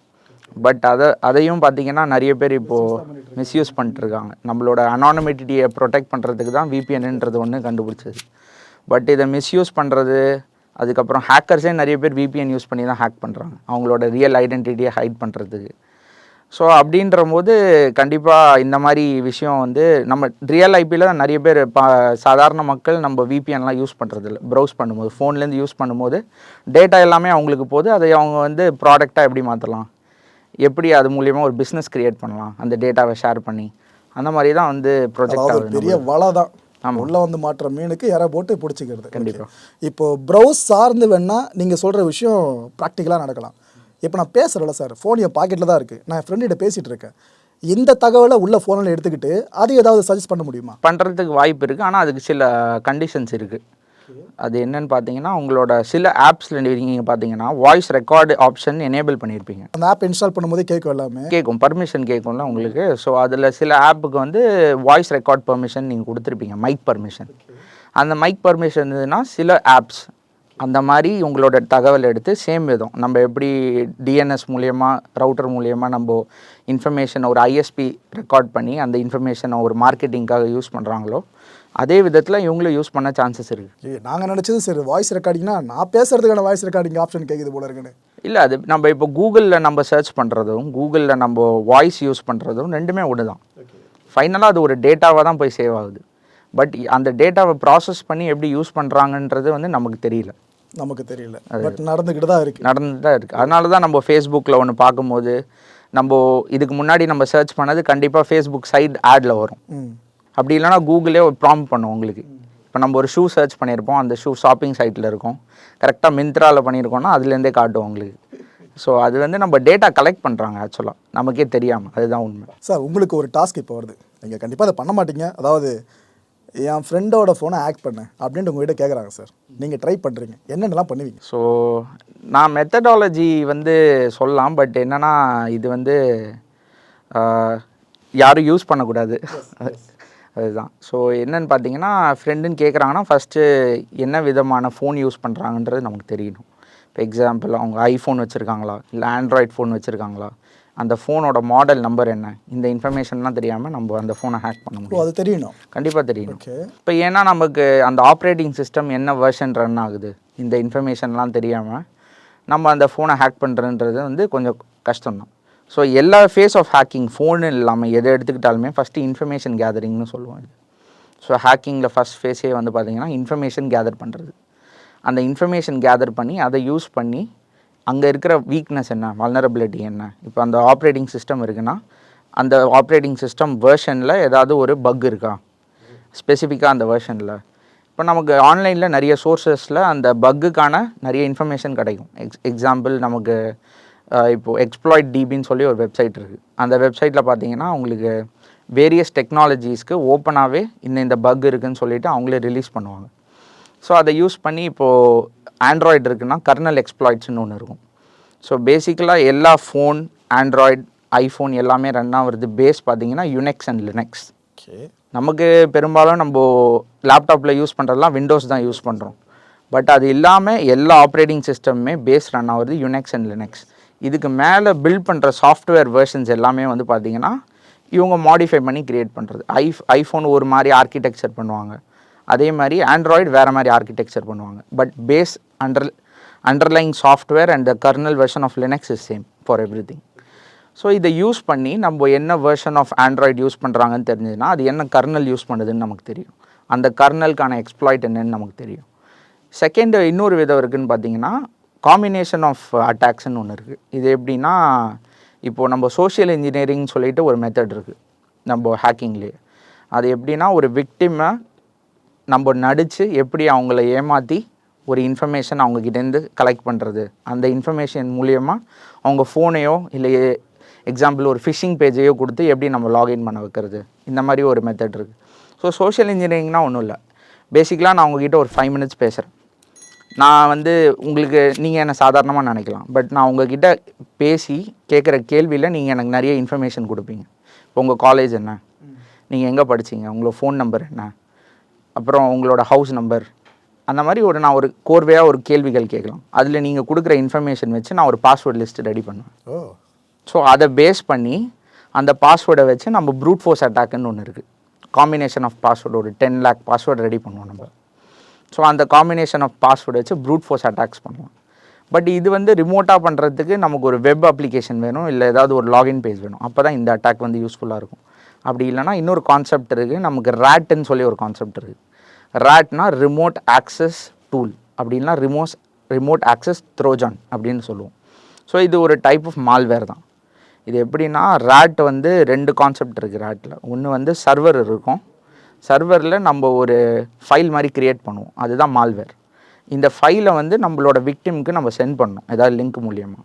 பட் அதை அதையும் பார்த்தீங்கன்னா நிறைய பேர் இப்போது மிஸ்யூஸ் பண்ணிட்டுருக்காங்க. நம்மளோட அனானமிட்டியை ப்ரொடெக்ட் பண்ணுறதுக்கு தான் விபிஎன்ன்றது ஒன்று கண்டுபிடிச்சது. பட் இதை மிஸ்யூஸ் பண்ணுறது அதுக்கப்புறம் ஹேக்கர்ஸே நிறைய பேர் விபிஎன் யூஸ் பண்ணி தான் ஹேக் பண்ணுறாங்க அவங்களோட ரியல் ஐடென்டிட்டியை ஹைட் பண்ணுறதுக்கு ஸோ அப்படின்ற போது கண்டிப்பாக இந்த மாதிரி விஷயம் வந்து நம்ம ரியல் ஐபியில் நிறைய பேர் பா சாதாரண மக்கள் நம்ம விபிஎன்லாம் யூஸ் பண்ணுறது இல்லை ப்ரௌஸ் பண்ணும்போது ஃபோன்லேருந்து யூஸ் பண்ணும்போது டேட்டா எல்லாமே அவங்களுக்கு போது அதை அவங்க வந்து ப்ராடக்டாக எப்படி மாற்றலாம் எப்படி அது மூலியமாக ஒரு பிஸ்னஸ் கிரியேட் பண்ணலாம்? அந்த டேட்டாவை ஷேர் பண்ணி அந்த மாதிரி தான் வந்து ப்ரொஜெக்ட் ஆகுது பெரிய வலை தான். உள்ள வந்து மாட்டுற மீனுக்கு யாரை போட்டு பிடிச்சிக்கிறது. கண்டிப்பா. Okay. இப்போ ப்ரௌஸ் சார்ந்து வேணா நீங்க சொல்ற விஷயம் ப்ராக்டிக்கலாக நடக்கலாம். இப்போ நான் பேசுறேன்ல சார் ஃபோன் என் பாக்கெட்டில் தான் இருக்கு. நான் என் ஃப்ரெண்டிட்ட பேசிட்டு இருக்கேன். இந்த தகவலை உள்ள ஃபோனில் எடுத்துக்கிட்டு அது ஏதாவது சஜஸ்ட் பண்ண முடியுமா? பண்ணுறதுக்கு வாய்ப்பு இருக்குது ஆனால் அதுக்கு சில கண்டிஷன்ஸ் இருக்குது அது என்னன்னு பார்த்தீங்கன்னா உங்களோட சில ஆப்ஸில் நீங்கள் பார்த்தீங்கன்னா வாய்ஸ் ரெக்கார்டு ஆப்ஷன் எனேபிள் பண்ணியிருப்பீங்க அந்த ஆப் இன்ஸ்டால் பண்ணும்போதே கேட்கும் எல்லாமே. கேட்கும் பர்மிஷன் கேட்கும்ல உங்களுக்கு. ஸோ அதில் சில ஆப்புக்கு வந்து வாய்ஸ் ரெக்கார்ட் பர்மிஷன் நீங்கள் கொடுத்துருப்பீங்க மைக் பர்மிஷன் அந்த மைக் பர்மிஷன் இருந்ததுன்னா சில ஆப்ஸ் அந்த மாதிரி உங்களோட தகவல் எடுத்து சேம் விதம். நம்ம எப்படி டிஎன்எஸ் மூலியமாக ரவுட்டர் மூலியமாக நம்ம இன்ஃபர்மேஷன் ஒரு ஐஎஸ்பி ரெக்கார்ட் பண்ணி அந்த இன்ஃபர்மேஷனை ஒரு மார்க்கெட்டிங்காக யூஸ் பண்ணுறாங்களோ அதே விதத்தில் இவங்களும் யூஸ் பண்ண சான்சஸ் இருக்குது ஏய், நாங்க நினைச்சது சரி வாய்ஸ் ரெக்கார்டிங்னா நான் பேசுறதுக்கான வாய்ஸ் ரெக்கார்டிங் ஆப்ஷன் கேட்குது போல இருக்குன்னு. இல்லை அது நம்ம இப்போ கூகுளில் நம்ம சர்ச் பண்ணுறதும் கூகுளில் நம்ம வாய்ஸ் யூஸ் பண்ணுறதும் ரெண்டுமே ஒன்று தான் ஃபைனலாக அது ஒரு டேட்டாவாக தான் போய் சேவ் ஆகுது. பட் அந்த டேட்டாவை ப்ராசஸ் பண்ணி எப்படி யூஸ் பண்ணுறாங்கன்றது வந்து நமக்கு தெரியல. நமக்கு தெரியல. பட் நடந்துக்கிட்டு தான் இருக்கு. நடந்துட்டு தான் இருக்குது அதனால தான் நம்ம ஃபேஸ்புக்கில் ஒன்று பார்க்கும்போது நம்ம இதுக்கு முன்னாடி நம்ம சர்ச் பண்ணது கண்டிப்பாக ஃபேஸ்புக் சைட் ஆடில் வரும். அப்படி இல்லைனா கூகுளே ஒரு ப்ராம்ப் பண்ணும் உங்களுக்கு. இப்போ நம்ம ஒரு ஷூ சர்ச் பண்ணியிருப்போம் அந்த ஷூ ஷாப்பிங் சைட்டில் இருக்கும். கரெக்டாக மிந்த்ராவில் பண்ணியிருக்கோம்னா அதுலேருந்தே காட்டும் உங்களுக்கு. ஸோ அது வந்து நம்ம டேட்டா கலெக்ட் பண்ணுறாங்க ஆக்சுவலாக நமக்கே தெரியாமல் அதுதான் உண்மை. சார் உங்களுக்கு ஒரு டாஸ்க் இப்போ வருது. நீங்கள் கண்டிப்பாக அதை பண்ண மாட்டீங்க. அதாவது என் ஃப்ரெண்டோட ஃபோனை ஹேக் பண்ணு அப்படின்ட்டு உங்ககிட்ட கேட்குறாங்க சார் நீங்கள் ட்ரை பண்ணுறீங்க என்னென்னலாம் பண்ணுவீங்க? ஸோ நான் மெத்தடாலஜி வந்து சொல்லலாம் பட் என்னன்னா இது வந்து யாரும் யூஸ் பண்ணக்கூடாது. அதுதான். ஸோ என்னன்னு பார்த்தீங்கன்னா ஃப்ரெண்டுன்னு கேட்குறாங்கன்னா ஃபஸ்ட்டு என்ன விதமான ஃபோன் யூஸ் பண்ணுறாங்கன்றது நமக்கு தெரியணும். இப்போ எக்ஸாம்பிள் அவங்க ஐஃபோன் வச்சுருக்காங்களா? இல்லை ஆண்ட்ராய்ட் ஃபோன் வச்சுருக்காங்களா? அந்த ஃபோனோட மாடல் நம்பர் என்ன? இந்த இன்ஃபர்மேஷன்லாம் தெரியாமல் நம்ம அந்த ஃபோனை ஹேக் பண்ண முடியும் அது தெரியணும். கண்டிப்பாக தெரியணும். இப்போ ஏன்னா நமக்கு அந்த ஆப்ரேட்டிங் சிஸ்டம் என்ன வெர்ஷன் ரன் ஆகுது? இந்த இன்ஃபர்மேஷன்லாம் தெரியாமல் நம்ம அந்த ஃபோனை ஹேக் பண்ணுறன்றது வந்து கொஞ்சம் கஷ்டம்தான். ஸோ எல்லா ஃபேஸ் ஆஃப் ஹேக்கிங் ஃபோனு இல்லாமல் எதை எடுத்துக்கிட்டாலுமே ஃபஸ்ட்டு இன்ஃபர்மேஷன் கேதரிங்னு சொல்லுவாங்க ஸோ ஹேக்கிங்கில் ஃபஸ்ட் ஃபேஸே வந்து பார்த்திங்கன்னா இன்ஃபர்மேஷன் கேதர் பண்ணுறது அந்த இன்ஃபர்மேஷன் கேதர் பண்ணி அதை யூஸ் பண்ணி அங்கே இருக்கிற வீக்னஸ் என்ன வல்னரபிலிட்டி என்ன இப்போ அந்த ஆப்ரேட்டிங் சிஸ்டம் இருக்குன்னா அந்த ஆப்ரேட்டிங் சிஸ்டம் வேர்ஷனில் ஏதாவது ஒரு பக் இருக்கா? ஸ்பெசிஃபிக்காக அந்த வேர்ஷனில் இப்போ நமக்கு ஆன்லைனில் நிறைய சோர்சஸில் அந்த பக்குக்கான நிறைய இன்ஃபர்மேஷன் கிடைக்கும். எக்ஸ் எக்ஸாம்பிள் நமக்கு அஹ், இப்போ எக்ஸ்ப்ளாய்ட் டிபின்னு சொல்லி ஒரு வெப்சைட் இருக்குது அந்த வெப்சைட்டில் பார்த்தீங்கன்னா உங்களுக்கு வேரியஸ் டெக்னாலஜிஸ்க்கு ஓப்பனாகவே இந்த இந்த பக் இருக்குன்னு சொல்லிட்டு அவங்களே ரிலீஸ் பண்ணுவாங்க. ஸோ அதை யூஸ் பண்ணி இப்போது ஆண்ட்ராய்டு இருக்குன்னா கர்னல் எக்ஸ்ப்ளாய்ட்ஸ்னு ஒன்று இருக்கும். ஸோ பேசிக்கலாக எல்லா ஃபோன் ஆண்ட்ராய்டு ஐஃபோன் எல்லாமே ரன் ஆகுறது பேஸ் பார்த்தீங்கன்னா யுனெக்ஸ் அண்ட் லினக்ஸ் ஓகே நமக்கு பெரும்பாலும் நம்ம லேப்டாப்பில் யூஸ் பண்ணுறதுலாம் விண்டோஸ் தான் யூஸ் பண்ணுறோம் பட் அது இல்லாமல் எல்லா ஆப்ரேட்டிங் சிஸ்டமுமே பேஸ் ரன் ஆகுறது யுனெக்ஸ் அண்ட் லினக்ஸ் இதுக்கு மேலே பில்ட் பண்ணுற சாஃப்ட்வேர் வெர்ஷன்ஸ் எல்லாமே வந்து பார்த்தீங்கன்னா இவங்க மாடிஃபை பண்ணி கிரியேட் பண்ணுறது ஐ ஐஃபோன் ஒரு மாதிரி ஆர்கிடெக்சர் பண்ணுவாங்க. அதே மாதிரி ஆண்ட்ராய்டு வேறு மாதிரி ஆர்கிடெக்சர் பண்ணுவாங்க. But base under underlying software and the kernel version of Linux is same for everything so இதை யூஸ் பண்ணி நம்ம என்ன வெர்ஷன் ஆஃப் ஆண்ட்ராய்டு யூஸ் பண்ணுறாங்கன்னு தெரிஞ்சதுன்னா அது என்ன கர்னல் யூஸ் பண்ணுதுன்னு நமக்கு தெரியும். அந்த கர்னலுக்கான எக்ஸ்ப்ளாய்ட் என்னன்னு நமக்கு தெரியும். செகண்ட் இன்னொரு விதம் இருக்குன்னு பார்த்தீங்கன்னா காம்பினேஷன் ஆஃப் அட்டாக்ஸ்னு ஒன்று இருக்குது இது எப்படின்னா இப்போது நம்ம சோஷியல் இன்ஜினியரிங் சொல்லிட்டு ஒரு மெத்தட் இருக்குது நம்ம ஹேக்கிங்லேயே அது எப்படின்னா ஒரு விக்டிமை நம்ம நடித்து எப்படி அவங்கள ஏமாற்றி ஒரு இன்ஃபர்மேஷன் அவங்கக்கிட்டேருந்து கலெக்ட் பண்ணுறது அந்த இன்ஃபர்மேஷன் மூலியமாக அவங்க ஃபோனையோ இல்லை எக்ஸாம்பிள் ஒரு ஃபிஷிங் பேஜையோ கொடுத்து எப்படி நம்ம லாகின் பண்ண வைக்கிறது. இந்த மாதிரி ஒரு மெத்தட் இருக்குது ஸோ சோஷியல் இன்ஜினியரிங்னால் ஒன்றும் இல்லை. பேசிக்கலாக நான் உங்ககிட்ட ஒரு ஃபைவ் மினிட்ஸ் பேசுகிறேன் நான் வந்து உங்களுக்கு நீங்கள் என்ன சாதாரணமாக நினைக்கலாம். பட் நான் உங்ககிட்ட பேசி கேட்குற கேள்வியில் நீங்கள் எனக்கு நிறைய இன்ஃபர்மேஷன் கொடுப்பீங்க. இப்போ உங்கள் காலேஜ் என்ன? நீங்கள் எங்கே படிச்சீங்க? உங்களோட ஃபோன் நம்பர் என்ன? அப்புறம் உங்களோட ஹவுஸ் நம்பர் அந்த மாதிரி ஒரு நான் ஒரு கோர்வையாக ஒரு கேள்விகள் கேட்கலாம். அதில் நீங்கள் கொடுக்குற இன்ஃபர்மேஷன் வச்சு நான் ஒரு பாஸ்வேர்ட் லிஸ்ட் ரெடி பண்ணுவேன். ஓ. ஸோ அதை பேஸ் பண்ணி அந்த பாஸ்வேர்டை வச்சு நம்ம ப்ரூட் ஃபோர்ஸ் அட்டாக்குன்னு ஒன்று இருக்குது காம்பினேஷன் ஆஃப் பாஸ்வேர்டு ஒரு டென் லேக் பாஸ்வேர்டு ரெடி பண்ணுவோம் நம்ம. ஸோ அந்த காம்பினேஷன் ஆஃப் பாஸ்வேர்டு வச்சு ப்ரூட் ஃபோர்ஸ் அட்டாக்ஸ் பண்ணலாம் பட் இது வந்து ரிமோட்டாக பண்ணுறதுக்கு நமக்கு ஒரு வெப் அப்ளிகேஷன் வேணும் இல்லை ஏதாவது ஒரு லாகின் பேஜ் வேணும். அப்போ தான் இந்த அட்டாக் வந்து யூஸ்ஃபுல்லாக இருக்கும். அப்படி இல்லைன்னா இன்னொரு கான்செப்ட் இருக்குது நமக்கு ரேட்டுன்னு சொல்லி ஒரு கான்செப்ட் இருக்குது ரேட்னா ரிமோட் ஆக்சஸ் டூல் அப்படின்னா ரிமோஸ் ரிமோட் ஆக்சஸ் த்ரோஜான் அப்படின்னு சொல்லுவோம். ஸோ இது ஒரு டைப் ஆஃப் மால்வேர் தான். இது எப்படின்னா ரேட் வந்து ரெண்டு கான்செப்ட் இருக்குது ரேட்டில் ஒன்று வந்து சர்வர் இருக்கும் சர்வரில் நம்ம ஒரு ஃபைல் மாதிரி க்ரியேட் பண்ணுவோம். அதுதான் மால்வேர் இந்த ஃபைலை வந்து நம்மளோட விக்டிம்க்கு நம்ம சென்ட் பண்ணணும். ஏதாவது லிங்க் மூலியமாக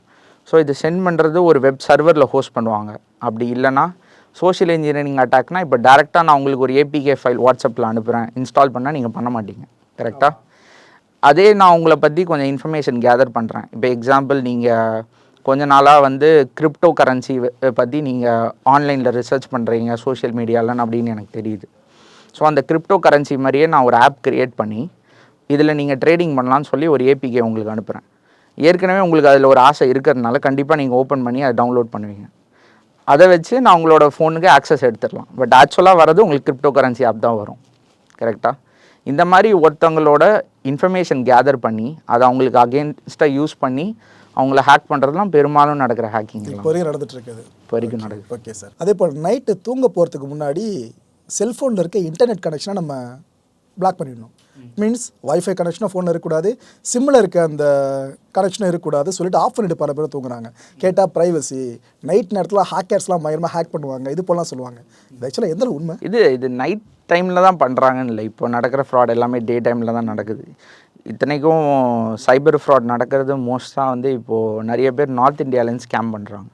ஸோ இது சென்ட் பண்ணுறது ஒரு வெப் சர்வரில் ஹோஸ்ட் பண்ணுவாங்க. அப்படி இல்லைன்னா சோஷியல் இன்ஜினியரிங் அட்டாக்னா இப்போ டேரெக்டாக நான் உங்களுக்கு ஒரு ஏபிகே ஃபைல் வாட்ஸ்அப்பில் அனுப்புகிறேன் இன்ஸ்டால் பண்ணால் நீங்கள் பண்ண மாட்டீங்க. கரெக்டாக அதே நான் உங்களை பற்றி கொஞ்சம் இன்ஃபர்மேஷன் கேதர் பண்ணுறேன் இப்போ எக்ஸாம்பிள் நீங்கள் கொஞ்ச நாளாக வந்து கிரிப்டோ கரன்சி பற்றி நீங்கள் ஆன்லைனில் ரிசர்ச் பண்ணுறீங்க சோஷியல் மீடியாலன்னு அப்படின்னு எனக்கு தெரியுது. ஸோ அந்த கிரிப்டோ கரன்சி மாதிரியே நான் ஒரு ஆப் கிரியேட் பண்ணி இதில் நீங்கள் ட்ரேடிங் பண்ணலாம்னு சொல்லி ஒரு ஏபிகே உங்களுக்கு அனுப்புகிறேன் ஏற்கனவே உங்களுக்கு அதில் ஒரு ஆசை இருக்கிறதுனால கண்டிப்பாக நீங்கள் ஓப்பன் பண்ணி அதை டவுன்லோட் பண்ணுவீங்க. அதை வச்சு நான் உங்களோட ஃபோனுக்கு ஆக்சஸ் எடுத்துடலாம். பட் ஆக்சுவலாக வரது உங்களுக்கு கிரிப்டோ கரன்சி ஆப் தான் வரும். கரெக்டாக இந்த மாதிரி ஒருத்தவங்களோட இன்ஃபர்மேஷன் கேதர் பண்ணி அதை அவங்களுக்கு அகேன்ஸ்டாக யூஸ் பண்ணி அவங்கள ஹேக் பண்ணுறதுலாம் பெரும்பாலும் நடக்கிற ஹேக்கிங் இப்போ வரைக்கும் நடந்துட்டு இருக்குது. இப்போ வரைக்கும் நடக்குது. ஓகே சார் அதே போல் நைட்டு தூங்க போகிறதுக்கு முன்னாடி செல்ஃபோனில் இருக்க இன்டர்நெட் கனெக்ஷனை நம்ம பிளாக் பண்ணிடணும். மீன்ஸ் ஒய்ஃபை கனெக்ஷனும் ஃபோனில் இருக்கக்கூடாது. சிம்மில் இருக்க அந்த கனெக்ஷனும் இருக்கக்கூடாது சொல்லிட்டு ஆஃப் பண்ணிட்டு பல பேர் தூங்குறாங்க. கேட்டால் ப்ரைவசி நைட் நேரத்தில் ஹேக்கர்ஸ்லாம் பயங்கரமாக ஹேக் பண்ணுவாங்க. இது போலாம் சொல்லுவாங்க. இது ஆக்சுவலாக எந்த உண்மை? இது இது நைட் டைமில் தான் பண்ணுறாங்கன்னு இல்லை. இப்போ நடக்கிற ஃப்ராட் எல்லாமே டே டைமில் தான் நடக்குது. இத்தனைக்கும் சைபர் ஃப்ராட் நடக்கிறது மோஸ்ட்டாக வந்து இப்போது நிறைய பேர் நார்த் இந்தியாவிலேருந்து ஸ்கேம் பண்ணுறாங்க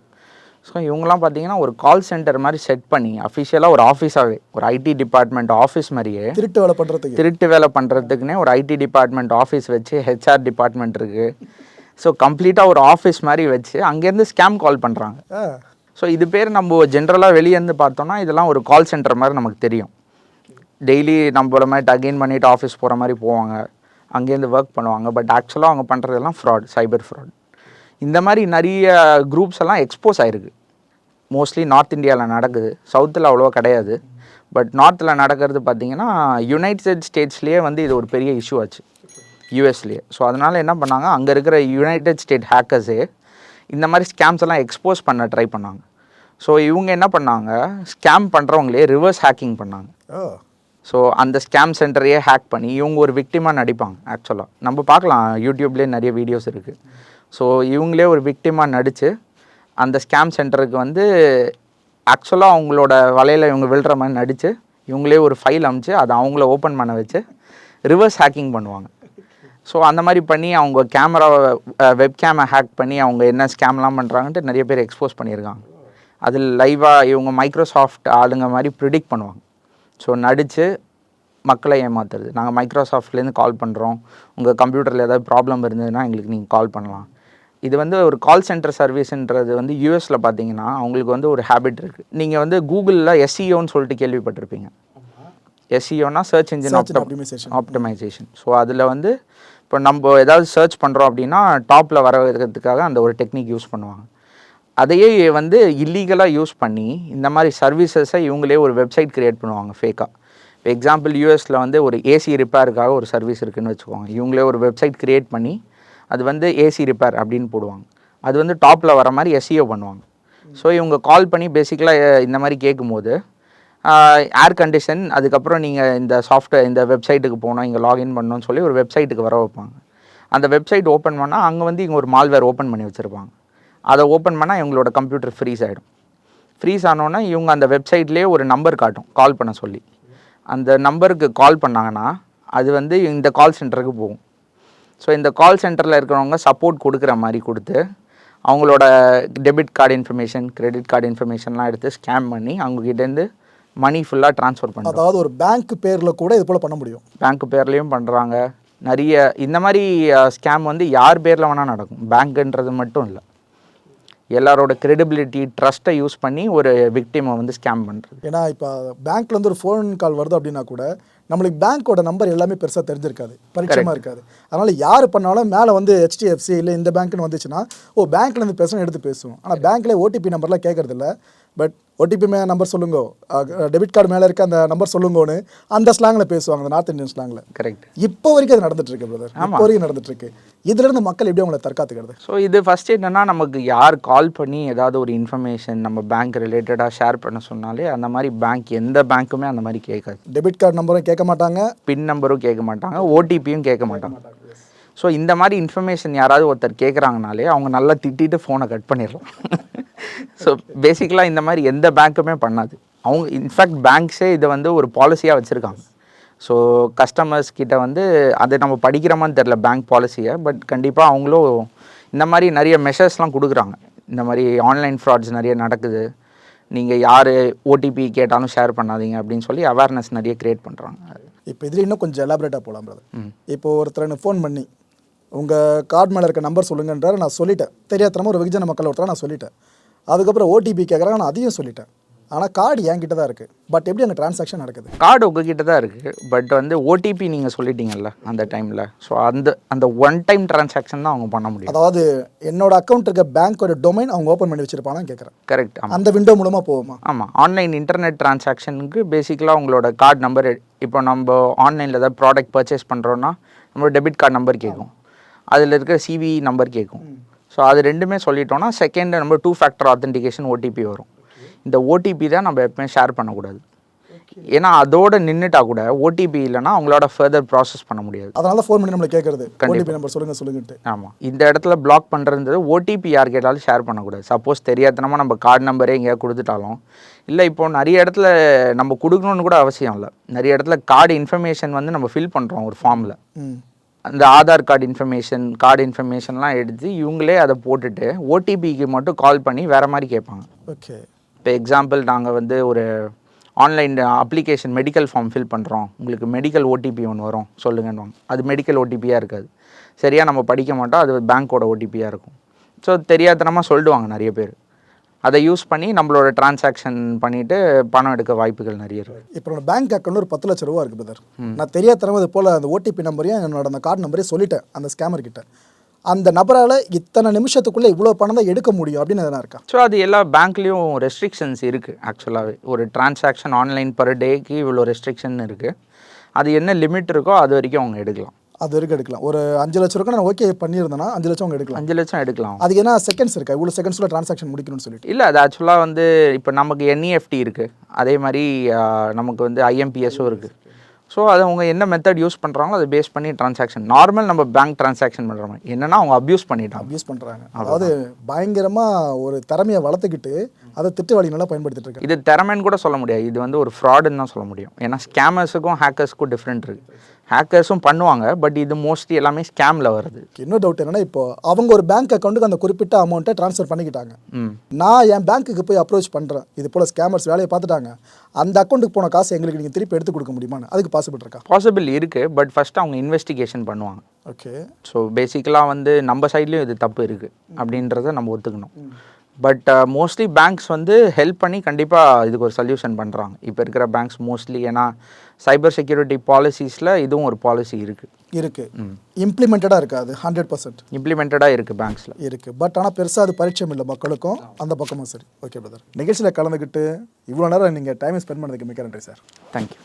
ஸோ இவங்கெல்லாம் பார்த்தீங்கன்னா ஒரு கால் சென்டர் மாதிரி செட் பண்ணி அஃபிஷியலாக ஒரு ஆஃபீஸாகவே ஒரு ஐடி டிபார்ட்மெண்ட் ஆஃபீஸ் மாதிரியே திருட்டு வேலை பண்ணுறதுக்கு திருட்டு வேலை பண்ணுறதுக்குனே ஒரு ஐடி டிபார்ட்மெண்ட் ஆஃபீஸ் வச்சு ஹெச்ஆர் டிபார்ட்மெண்ட் இருக்குது ஸோ கம்ப்ளீட்டாக ஒரு ஆஃபீஸ் மாதிரி வச்சு அங்கேருந்து ஸ்கேம் கால் பண்ணுறாங்க ஸோ இது பேர் நம்ம ஜென்ரலாக வெளியேருந்து பார்த்தோம்னா இதெல்லாம் ஒரு கால் சென்டர் மாதிரி நமக்கு தெரியும். டெய்லி நம்மள மாதிரி டகின் பண்ணிவிட்டு ஆஃபீஸ் போகிற மாதிரி போவாங்க. அங்கேருந்து ஒர்க் பண்ணுவாங்க. பட் ஆக்சுவலாக அவங்க பண்ணுறதெல்லாம் ஃப்ராட் சைபர் ஃப்ராட் இந்த மாதிரி நிறைய குரூப்ஸ் எல்லாம் எக்ஸ்போஸ் ஆயிருக்கு. மோஸ்ட்லி நார்த் இந்தியாவில் நடக்குது. சவுத்தில் அவ்வளோவா கிடையாது. பட் நார்த்தில் நடக்கிறது பார்த்தீங்கன்னா யுனைடெட் ஸ்டேட்ஸ்லேயே வந்து இது ஒரு பெரிய இஷ்யூ ஆச்சு. யூஎஸ்லேயே ஸோ அதனால் என்ன பண்ணாங்க? அங்கே இருக்கிற யுனைடெட் ஸ்டேட் ஹேக்கர்ஸே இந்த மாதிரி ஸ்கேம்ஸ் எல்லாம் எக்ஸ்போஸ் பண்ண ட்ரை பண்ணாங்க. ஸோ இவங்க என்ன பண்ணாங்க? ஸ்கேம் பண்ணுறவங்களே ரிவர்ஸ் ஹேக்கிங் பண்ணாங்க. ஸோ அந்த ஸ்கேம் சென்டரையே ஹேக் பண்ணி இவங்க ஒரு விக்டிமாக நடிப்பாங்க ஆக்சுவலாக நம்ம பார்க்கலாம் யூடியூப்லேயே நிறைய வீடியோஸ் இருக்குது ஸோ இவங்களே ஒரு விக்டிமாக நடித்து அந்த ஸ்கேம் சென்டருக்கு வந்து ஆக்சுவலாக அவங்களோட வலையில் இவங்க விழுற மாதிரி நடித்து இவங்களே ஒரு ஃபைல் அமைச்சு அதை அவங்கள ஓப்பன் பண்ண வச்சு ரிவர்ஸ் ஹேக்கிங் பண்ணுவாங்க. ஸோ அந்த மாதிரி பண்ணி அவங்க கேமராவை வெப்கேமை ஹேக் பண்ணி அவங்க என்ன ஸ்கேம்லாம் பண்ணுறாங்கன்ட்டு நிறைய பேர் எக்ஸ்போஸ் பண்ணியிருக்காங்க. அதில் லைவாக இவங்க மைக்ரோசாஃப்ட் ஆளுங்க மாதிரி ப்ரிடிக்ட் பண்ணுவாங்க. ஸோ நடித்து மக்களை ஏமாத்துறது. நாங்கள் மைக்ரோசாஃப்ட்லேருந்து கால் பண்ணுறோம் உங்கள் கம்ப்யூட்டரில் ஏதாவது ப்ராப்ளம் இருந்ததுன்னா எங்களுக்கு நீங்கள் கால் பண்ணலாம். இது வந்து ஒரு கால் சென்டர் சர்வீஸ்ன்றது வந்து யூஎஸில் பார்த்தீங்கன்னா அவங்களுக்கு வந்து ஒரு ஹேபிட் இருக்குது நீங்கள் வந்து கூகுளில் எஸ்இஓன்னு சொல்லிட்டு கேள்விப்பட்டிருப்பீங்க. எஸ்இஓனா சர்ச் இன்ஜின். ஆப்டிமைசேஷன் ஸோ அதில் வந்து இப்போ நம்ம ஏதாவது சர்ச் பண்ணுறோம் அப்படின்னா டாப்பில் வர வைக்கிறதுக்காக அந்த ஒரு டெக்னிக் யூஸ் பண்ணுவாங்க. அதையே வந்து இல்லீகலாக யூஸ் பண்ணி இந்த மாதிரி சர்வீசஸை இவங்களே ஒரு வெப்சைட் கிரியேட் பண்ணுவாங்க ஃபேக்காக இப்போ எக்ஸாம்பிள் யூஎஸில் வந்து ஒரு ஏசி ரிப்பேருக்காக ஒரு சர்வீஸ் இருக்குன்னு வச்சுக்கோங்க. இவங்களே ஒரு வெப்சைட் கிரியேட் பண்ணி அது வந்து ஏசி ரிப்பேர் அப்படின்னு போடுவாங்க. அது வந்து டாப்பில் வர மாதிரி எஸ்சிஓ பண்ணுவாங்க. ஸோ இவங்க கால் பண்ணி பேசிக்கலாக இந்த மாதிரி கேட்கும்போது ஏர் கண்டிஷன் அதுக்கப்புறம் நீங்கள் இந்த சாஃப்ட்வேர் இந்த வெப்சைட்டுக்கு போகணும் இங்கே லாகின் பண்ணணும்னு சொல்லி ஒரு வெப்சைட்டுக்கு வர வைப்பாங்க. அந்த வெப்சைட் ஓப்பன் பண்ணால் அங்கே வந்து இங்கே ஒரு மால்வேர் ஓப்பன் பண்ணி வச்சுருப்பாங்க. அதை ஓப்பன் பண்ணால் இவங்களோட கம்ப்யூட்டர் ஃப்ரீஸ் ஆகிடும் ஃப்ரீஸ் ஆனோன்னா இவங்க அந்த வெப்சைட்லேயே ஒரு நம்பர் காட்டும் கால் பண்ண சொல்லி. அந்த நம்பருக்கு கால் பண்ணாங்கன்னா அது வந்து இந்த கால் சென்டருக்கு போகும். ஸோ இந்த கால் சென்டரில் இருக்கிறவங்க சப்போர்ட் கொடுக்குற மாதிரி கொடுத்து அவங்களோட debit card information credit card இன்ஃபர்மேஷன்லாம் எடுத்து ஸ்கேம் பண்ணி அவங்ககிட்டேருந்து மணி ஃபுல்லாக ட்ரான்ஸ்ஃபர் பண்ணுறாங்க அதாவது ஒரு பேங்க் பேரில் கூட இது போல் பண்ண முடியும். பேங்க் பேர்லேயும் பண்ணுறாங்க நிறைய இந்த மாதிரி ஸ்கேம் வந்து யார் பேரில் வேணால் நடக்கும். பேங்க்குன்றது மட்டும் இல்லை. எல்லாரோட credibility ட்ரஸ்ட்டை யூஸ் பண்ணி ஒரு விக்டிமை வந்து ஸ்கேம் பண்ணுறது ஏன்னா இப்போ பேங்க்லேருந்து ஒரு ஃபோன் கால் வருது அப்படின்னா கூட நம்மளுக்கு பேங்க்கோட நம்பர் எல்லாமே பெருசாக தெரிஞ்சிருக்காது. பரிச்சயமாக இருக்காது. அதனால் யார் பண்ணாலும் மேலே வந்து ஹெச்டிஎஃப்சி இல்லை இந்த பேங்க்னு வந்துச்சுன்னா ஓ பேங்க்ல இருந்து பேசணும் எடுத்து பேசுவோம். ஆனால் பேங்க்ல ஓடிபி நம்பர்லாம் கேட்கறது இல்ல பட் ஓடிபி மே நம்பர் சொல்லுங்க. டெபிட் கார்டு மேலே இருக்க அந்த நம்பர் சொல்லுங்கன்னு அந்த ஸ்லாங்கில் பேசுவாங்க அந்த நார்த் இந்தியன் ஸ்லாங்கில் கரெக்ட் இப்போ வரைக்கும் அது நடந்துட்டு இருக்கு பிரதர் இப்போ வரைக்கும் நடந்துட்டு இருக்கு இதுல இருந்து மக்கள் எப்படி அவங்களை தற்காத்துக்கிறது? ஸோ இது ஃபஸ்ட் என்னன்னா நமக்கு யார் கால் பண்ணி ஏதாவது ஒரு இன்ஃபர்மேஷன் நம்ம பேங்க் ரிலேட்டடாக ஷேர் பண்ண சொன்னாலே அந்த மாதிரி பேங்க் எந்த பேங்க்குமே அந்த மாதிரி கேட்காது. டெபிட் கார்டு நம்பரும் கேட்க மாட்டாங்க. பின் நம்பரும் கேட்க மாட்டாங்க. ஓடிபியும் கேட்க மாட்டாங்க. ஸோ இந்த மாதிரி இன்ஃபர்மேஷன் யாராவது ஒருத்தர் கேட்குறாங்கனாலே அவங்க நல்லா திட்டிட்டு ஃபோனை கட் பண்ணிடலாம். ஸோ பேசிக்கலாக இந்த மாதிரி எந்த பேங்க்குமே பண்ணாது. அவங்க இன்ஃபேக்ட் பேங்க்ஸே இதை வந்து ஒரு பாலிசியாக வச்சுருக்காங்க. ஸோ கஸ்டமர்ஸ் கிட்ட வந்து அதை நம்ம படிக்கிறோமான்னு தெரில பேங்க் பாலிசியை பட் கண்டிப்பாக அவங்களும் இந்த மாதிரி நிறைய மெஷர்ஸ்லாம் கொடுக்குறாங்க. இந்த மாதிரி ஆன்லைன் ஃப்ராட்ஸ் நிறைய நடக்குது. நீங்கள் யார் ஓடிபி கேட்டாலும் ஷேர் பண்ணாதீங்க அப்படின்னு சொல்லி அவேர்னஸ் நிறைய க்ரியேட் பண்ணுறாங்க இப்போ இதில் இன்னும் கொஞ்சம் எலாபரேட்டாக போகலாம் பிரதர் இப்போ ஒருத்தர் எனக்கு ஃபோன் பண்ணி உங்கள் கார்டு மேலே இருக்க நம்பர் சொல்லுங்கன்றாரு நான் சொல்லிட்டேன். தெரியாதனமா ஒரு வெகுஜன மக்கள் ஒருத்தர நான் சொல்லிட்டேன். அதுக்கப்புறம் ஓடிபி கேட்குறாங்க நான் அதையும் சொல்லிட்டேன். ஆனால் கார்டு என்கிட்ட தான் இருக்குது பட் எப்படி அங்கே டிரான்சாக்ஷன் நடக்குது? கார்டு உங்ககிட்ட தான் இருக்குது பட் வந்து ஓடிபி நீங்கள் சொல்லிட்டீங்கல்ல அந்த டைமில் ஸோ அந்த அந்த ஒன் டைம் டிரான்சாக்ஷன் தான் அவங்க பண்ண முடியும். அதாவது என்னோட அக்கௌண்ட் இருக்க பேங்க்கோட டொமைன் அவங்க ஓப்பன் பண்ணி வச்சிருப்பாங்கன்னு கேட்குறேன் கரெக்ட் அந்த விண்டோ மூலமாக போகுமா? ஆமாம் ஆன்லைன் இன்டர்நெட் டிரான்சாக்ஷனுக்கு பேசிக்கலாக உங்களோட கார்டு நம்பர் இப்போ நம்ம ஆன்லைனில் ஏதாவது ப்ராடக்ட் பர்ச்சேஸ் பண்ணுறோன்னா நம்மளோட டெபிட் கார்டு நம்பர் கேட்கும் அதில் இருக்கிற சிவி நம்பர் கேட்கும் ஸோ அது ரெண்டுமே சொல்லிட்டோம்னா செகண்ட் நம்ம டூ ஃபேக்டர் ஆத்தென்டிகேஷன் ஓடிபி வரும். இந்த ஓடிபி தான் நம்ம எப்பவுமே ஷேர் பண்ணக்கூடாது. ஏன்னா அதோட நின்றுட்டா கூட ஓடிபி இல்லைன்னா அவங்களோட ஃபர்தர் ப்ராசஸ் பண்ண முடியாது. அதனால தான் ஃபோன் பண்ணி நம்மளை கேட்குறது ஓடிபி நம்பர் சொல்லுங்கள் சொல்லுங்கன்ட்டு. ஆமாம் இந்த இடத்துல பிளாக் பண்ணுறது ஓடிபி யார் கேட்டாலும் ஷேர் பண்ணக்கூடாது. சப்போஸ் தெரியாதனமா நம்ம கார்டு நம்பரே எங்கேயாவது கொடுத்துட்டாலும் இல்லை இப்போ நிறைய இடத்துல நம்ம கொடுக்கணும்னு கூட அவசியம் இல்லை. நிறைய இடத்துல கார்டு இன்ஃபர்மேஷன் வந்து நம்ம ஃபில் பண்ணுறோம் ஒரு ஃபார்மில் அந்த ஆதார் கார்டு இன்ஃபர்மேஷன் கார்டு இன்ஃபர்மேஷன்லாம் எடுத்து இவங்களே அதை போட்டுட்டு ஓடிபிக்கு மட்டும் கால் பண்ணி வேறு மாதிரி கேட்பாங்க. ஓகே. இப்போ எக்ஸாம்பிள் நாங்கள் வந்து ஒரு online application medical form fill பண்ணுறோம் உங்களுக்கு மெடிக்கல் ஓடிபி ஒன்று வரும். சொல்லுங்கன்னு அது மெடிக்கல் ஓடிபியாக இருக்காது. சரியாக நம்ம படிக்க மாட்டோம். அது பேங்க்கோட ஓடிபியாக இருக்கும். ஸோ தெரியாதனமாக சொல்லிடுவாங்க நிறைய பேர். அதை யூஸ் பண்ணி நம்மளோட டிரான்சாக்ஷன் பண்ணிவிட்டு பணம் எடுக்க வாய்ப்புகள் நிறைய இருக்குது இப்போ என்னோட பேங்க் அக்கௌண்ட் ஒரு பத்து லட்ச ரூபா இருக்குது பிரதர் நான் தெரியாதனமா இது போல் அந்த ஓடிபி நம்பரையும் என்னோட அந்த கார்டு நம்பரையும் சொல்லிட்டேன் அந்த ஸ்கேமர் கிட்ட. அந்த நபரால் இத்தனை நிமிஷத்துக்குள்ளே இவ்வளோ பணம் தான் எடுக்க முடியும் அப்படின்னு எதனா இருக்கா? ஸோ அது எல்லா பேங்க்லேயும் ரெஸ்ட்ரிக்ஷன்ஸ் இருக்குது ஆக்சுவலாகவே ஒரு டிரான்சாக்ஷன் ஆன்லைன் பர் டேக்கு இவ்வளோ ரெஸ்ட்ரிக்ஷன் இருக்குது அது என்ன லிமிட் இருக்கோ அது வரைக்கும் அவங்க எடுக்கலாம். அது வரைக்கும் எடுக்கலாம். ஒரு அஞ்சு லட்ச ரூபாய் நான் ஓகே பண்ணியிருந்தேன்னா அஞ்சு லட்சம் எடுக்கலாம். அஞ்சு லட்சம் எடுக்கலாம். அதுக்கு என்ன செகண்ட்ஸ் இருக்கா? இவ்வளோ செகண்ட்ஸில் ட்ரான்சாக்ஷன் முடிக்கணும்னு சொல்லிட்டு. இல்லை அது ஆக்சுவலாக வந்து இப்போ நமக்கு என்இஎஃப்டி இருக்குது அதே மாதிரி நமக்கு வந்து ஐஎம்பிஎஸும் இருக்குது ஸோ அது அவங்க என்ன மெத்தட் யூஸ் பண்ணுறாங்களோ அதை பேஸ் பண்ணி டிரான்சாக்ஷன் நார்மல் நம்ம பேங்க் டிரான்சாக்ஷன் பண்ணுற மாதிரி. என்னன்னா அவங்க அப்யூஸ் பண்ணிட்டாங்க. அப்யூஸ் பண்ணுறாங்க அதாவது பயங்கரமாக ஒரு திறமையை வளர்த்துக்கிட்டு அதை திட்டு வழி நல்லா பயன்படுத்திட்டு இருக்காங்க. இது திறமைன்னு கூட சொல்ல முடியாது. இது வந்து ஒரு ஃப்ராடுன்னு தான் சொல்ல முடியும். ஏன்னா ஸ்கேமர்ஸுக்கும் ஹேக்கர்ஸுக்கும் டிஃப்ரெண்ட் இருக்குது ஹேக்கர்ஸும் பண்ணுவாங்க பட் இது மோஸ்ட்லி எல்லாமே ஸ்கேமில் வருது. இன்னொரு டவுட் என்னன்னா இப்போ அவங்க ஒரு பேங்க் அக்கௌண்ட்டுக்கு அந்த குறிப்பிட்ட அமௌண்ட்டை ட்ரான்ஸ்ஃபர் பண்ணிக்கிட்டாங்க. நான் என் பேங்க்குக்கு போய் அப்ரோச் பண்ணுறேன் இது போல் ஸ்கேமர்ஸ் வேலையை பார்த்துட்டாங்க. அந்த அக்கௌண்ட்டுக்கு போன காசு எங்களுக்கு நீங்கள் திருப்பி எடுத்து கொடுக்க முடியுமான்னு? அதுக்கு பாசிபிள் இருக்கா? பாசிபிள் இருக்குது பட் ஃபஸ்ட்டு அவங்க இன்வெஸ்டிகேஷன் பண்ணுவாங்க. ஓகே ஸோ பேசிக்கலாக வந்து நம்ம சைட்லேயும் இது தப்பு இருக்குது அப்படின்றத நம்ம ஒத்துக்கணும். பட் மோஸ்ட்லி பேங்க்ஸ் வந்து ஹெல்ப் பண்ணி கண்டிப்பாக இதுக்கு ஒரு சொல்யூஷன் பண்ணுறாங்க இப்போ இருக்கிற பேங்க்ஸ் மோஸ்ட்லி ஏன்னா சைபர் செக்யூரிட்டி பாலிசிஸில் இதுவும் ஒரு பாலிசி இருக்குது இருக்கு. இம்ப்ளிமெண்டடாக இருக்காது ஹண்ட்ரட் பர்சன்ட் இம்ப்ளிமெண்டடாக இருக்குது பேங்க்ஸில் இருக்கு. பட் ஆனால் பெருசாக அது பரிச்சயம் இல்லை மக்களுக்கும் அந்த பக்கமும் சரி. ஓகே பிரதர் நிகழ்ச்சியில் கலந்துக்கிட்டு இவ்வளோ நேரம் நீங்கள் டைம் ஸ்பெண்ட் பண்ணதுக்கு மிக்க நன்றி சார் தேங்க்யூ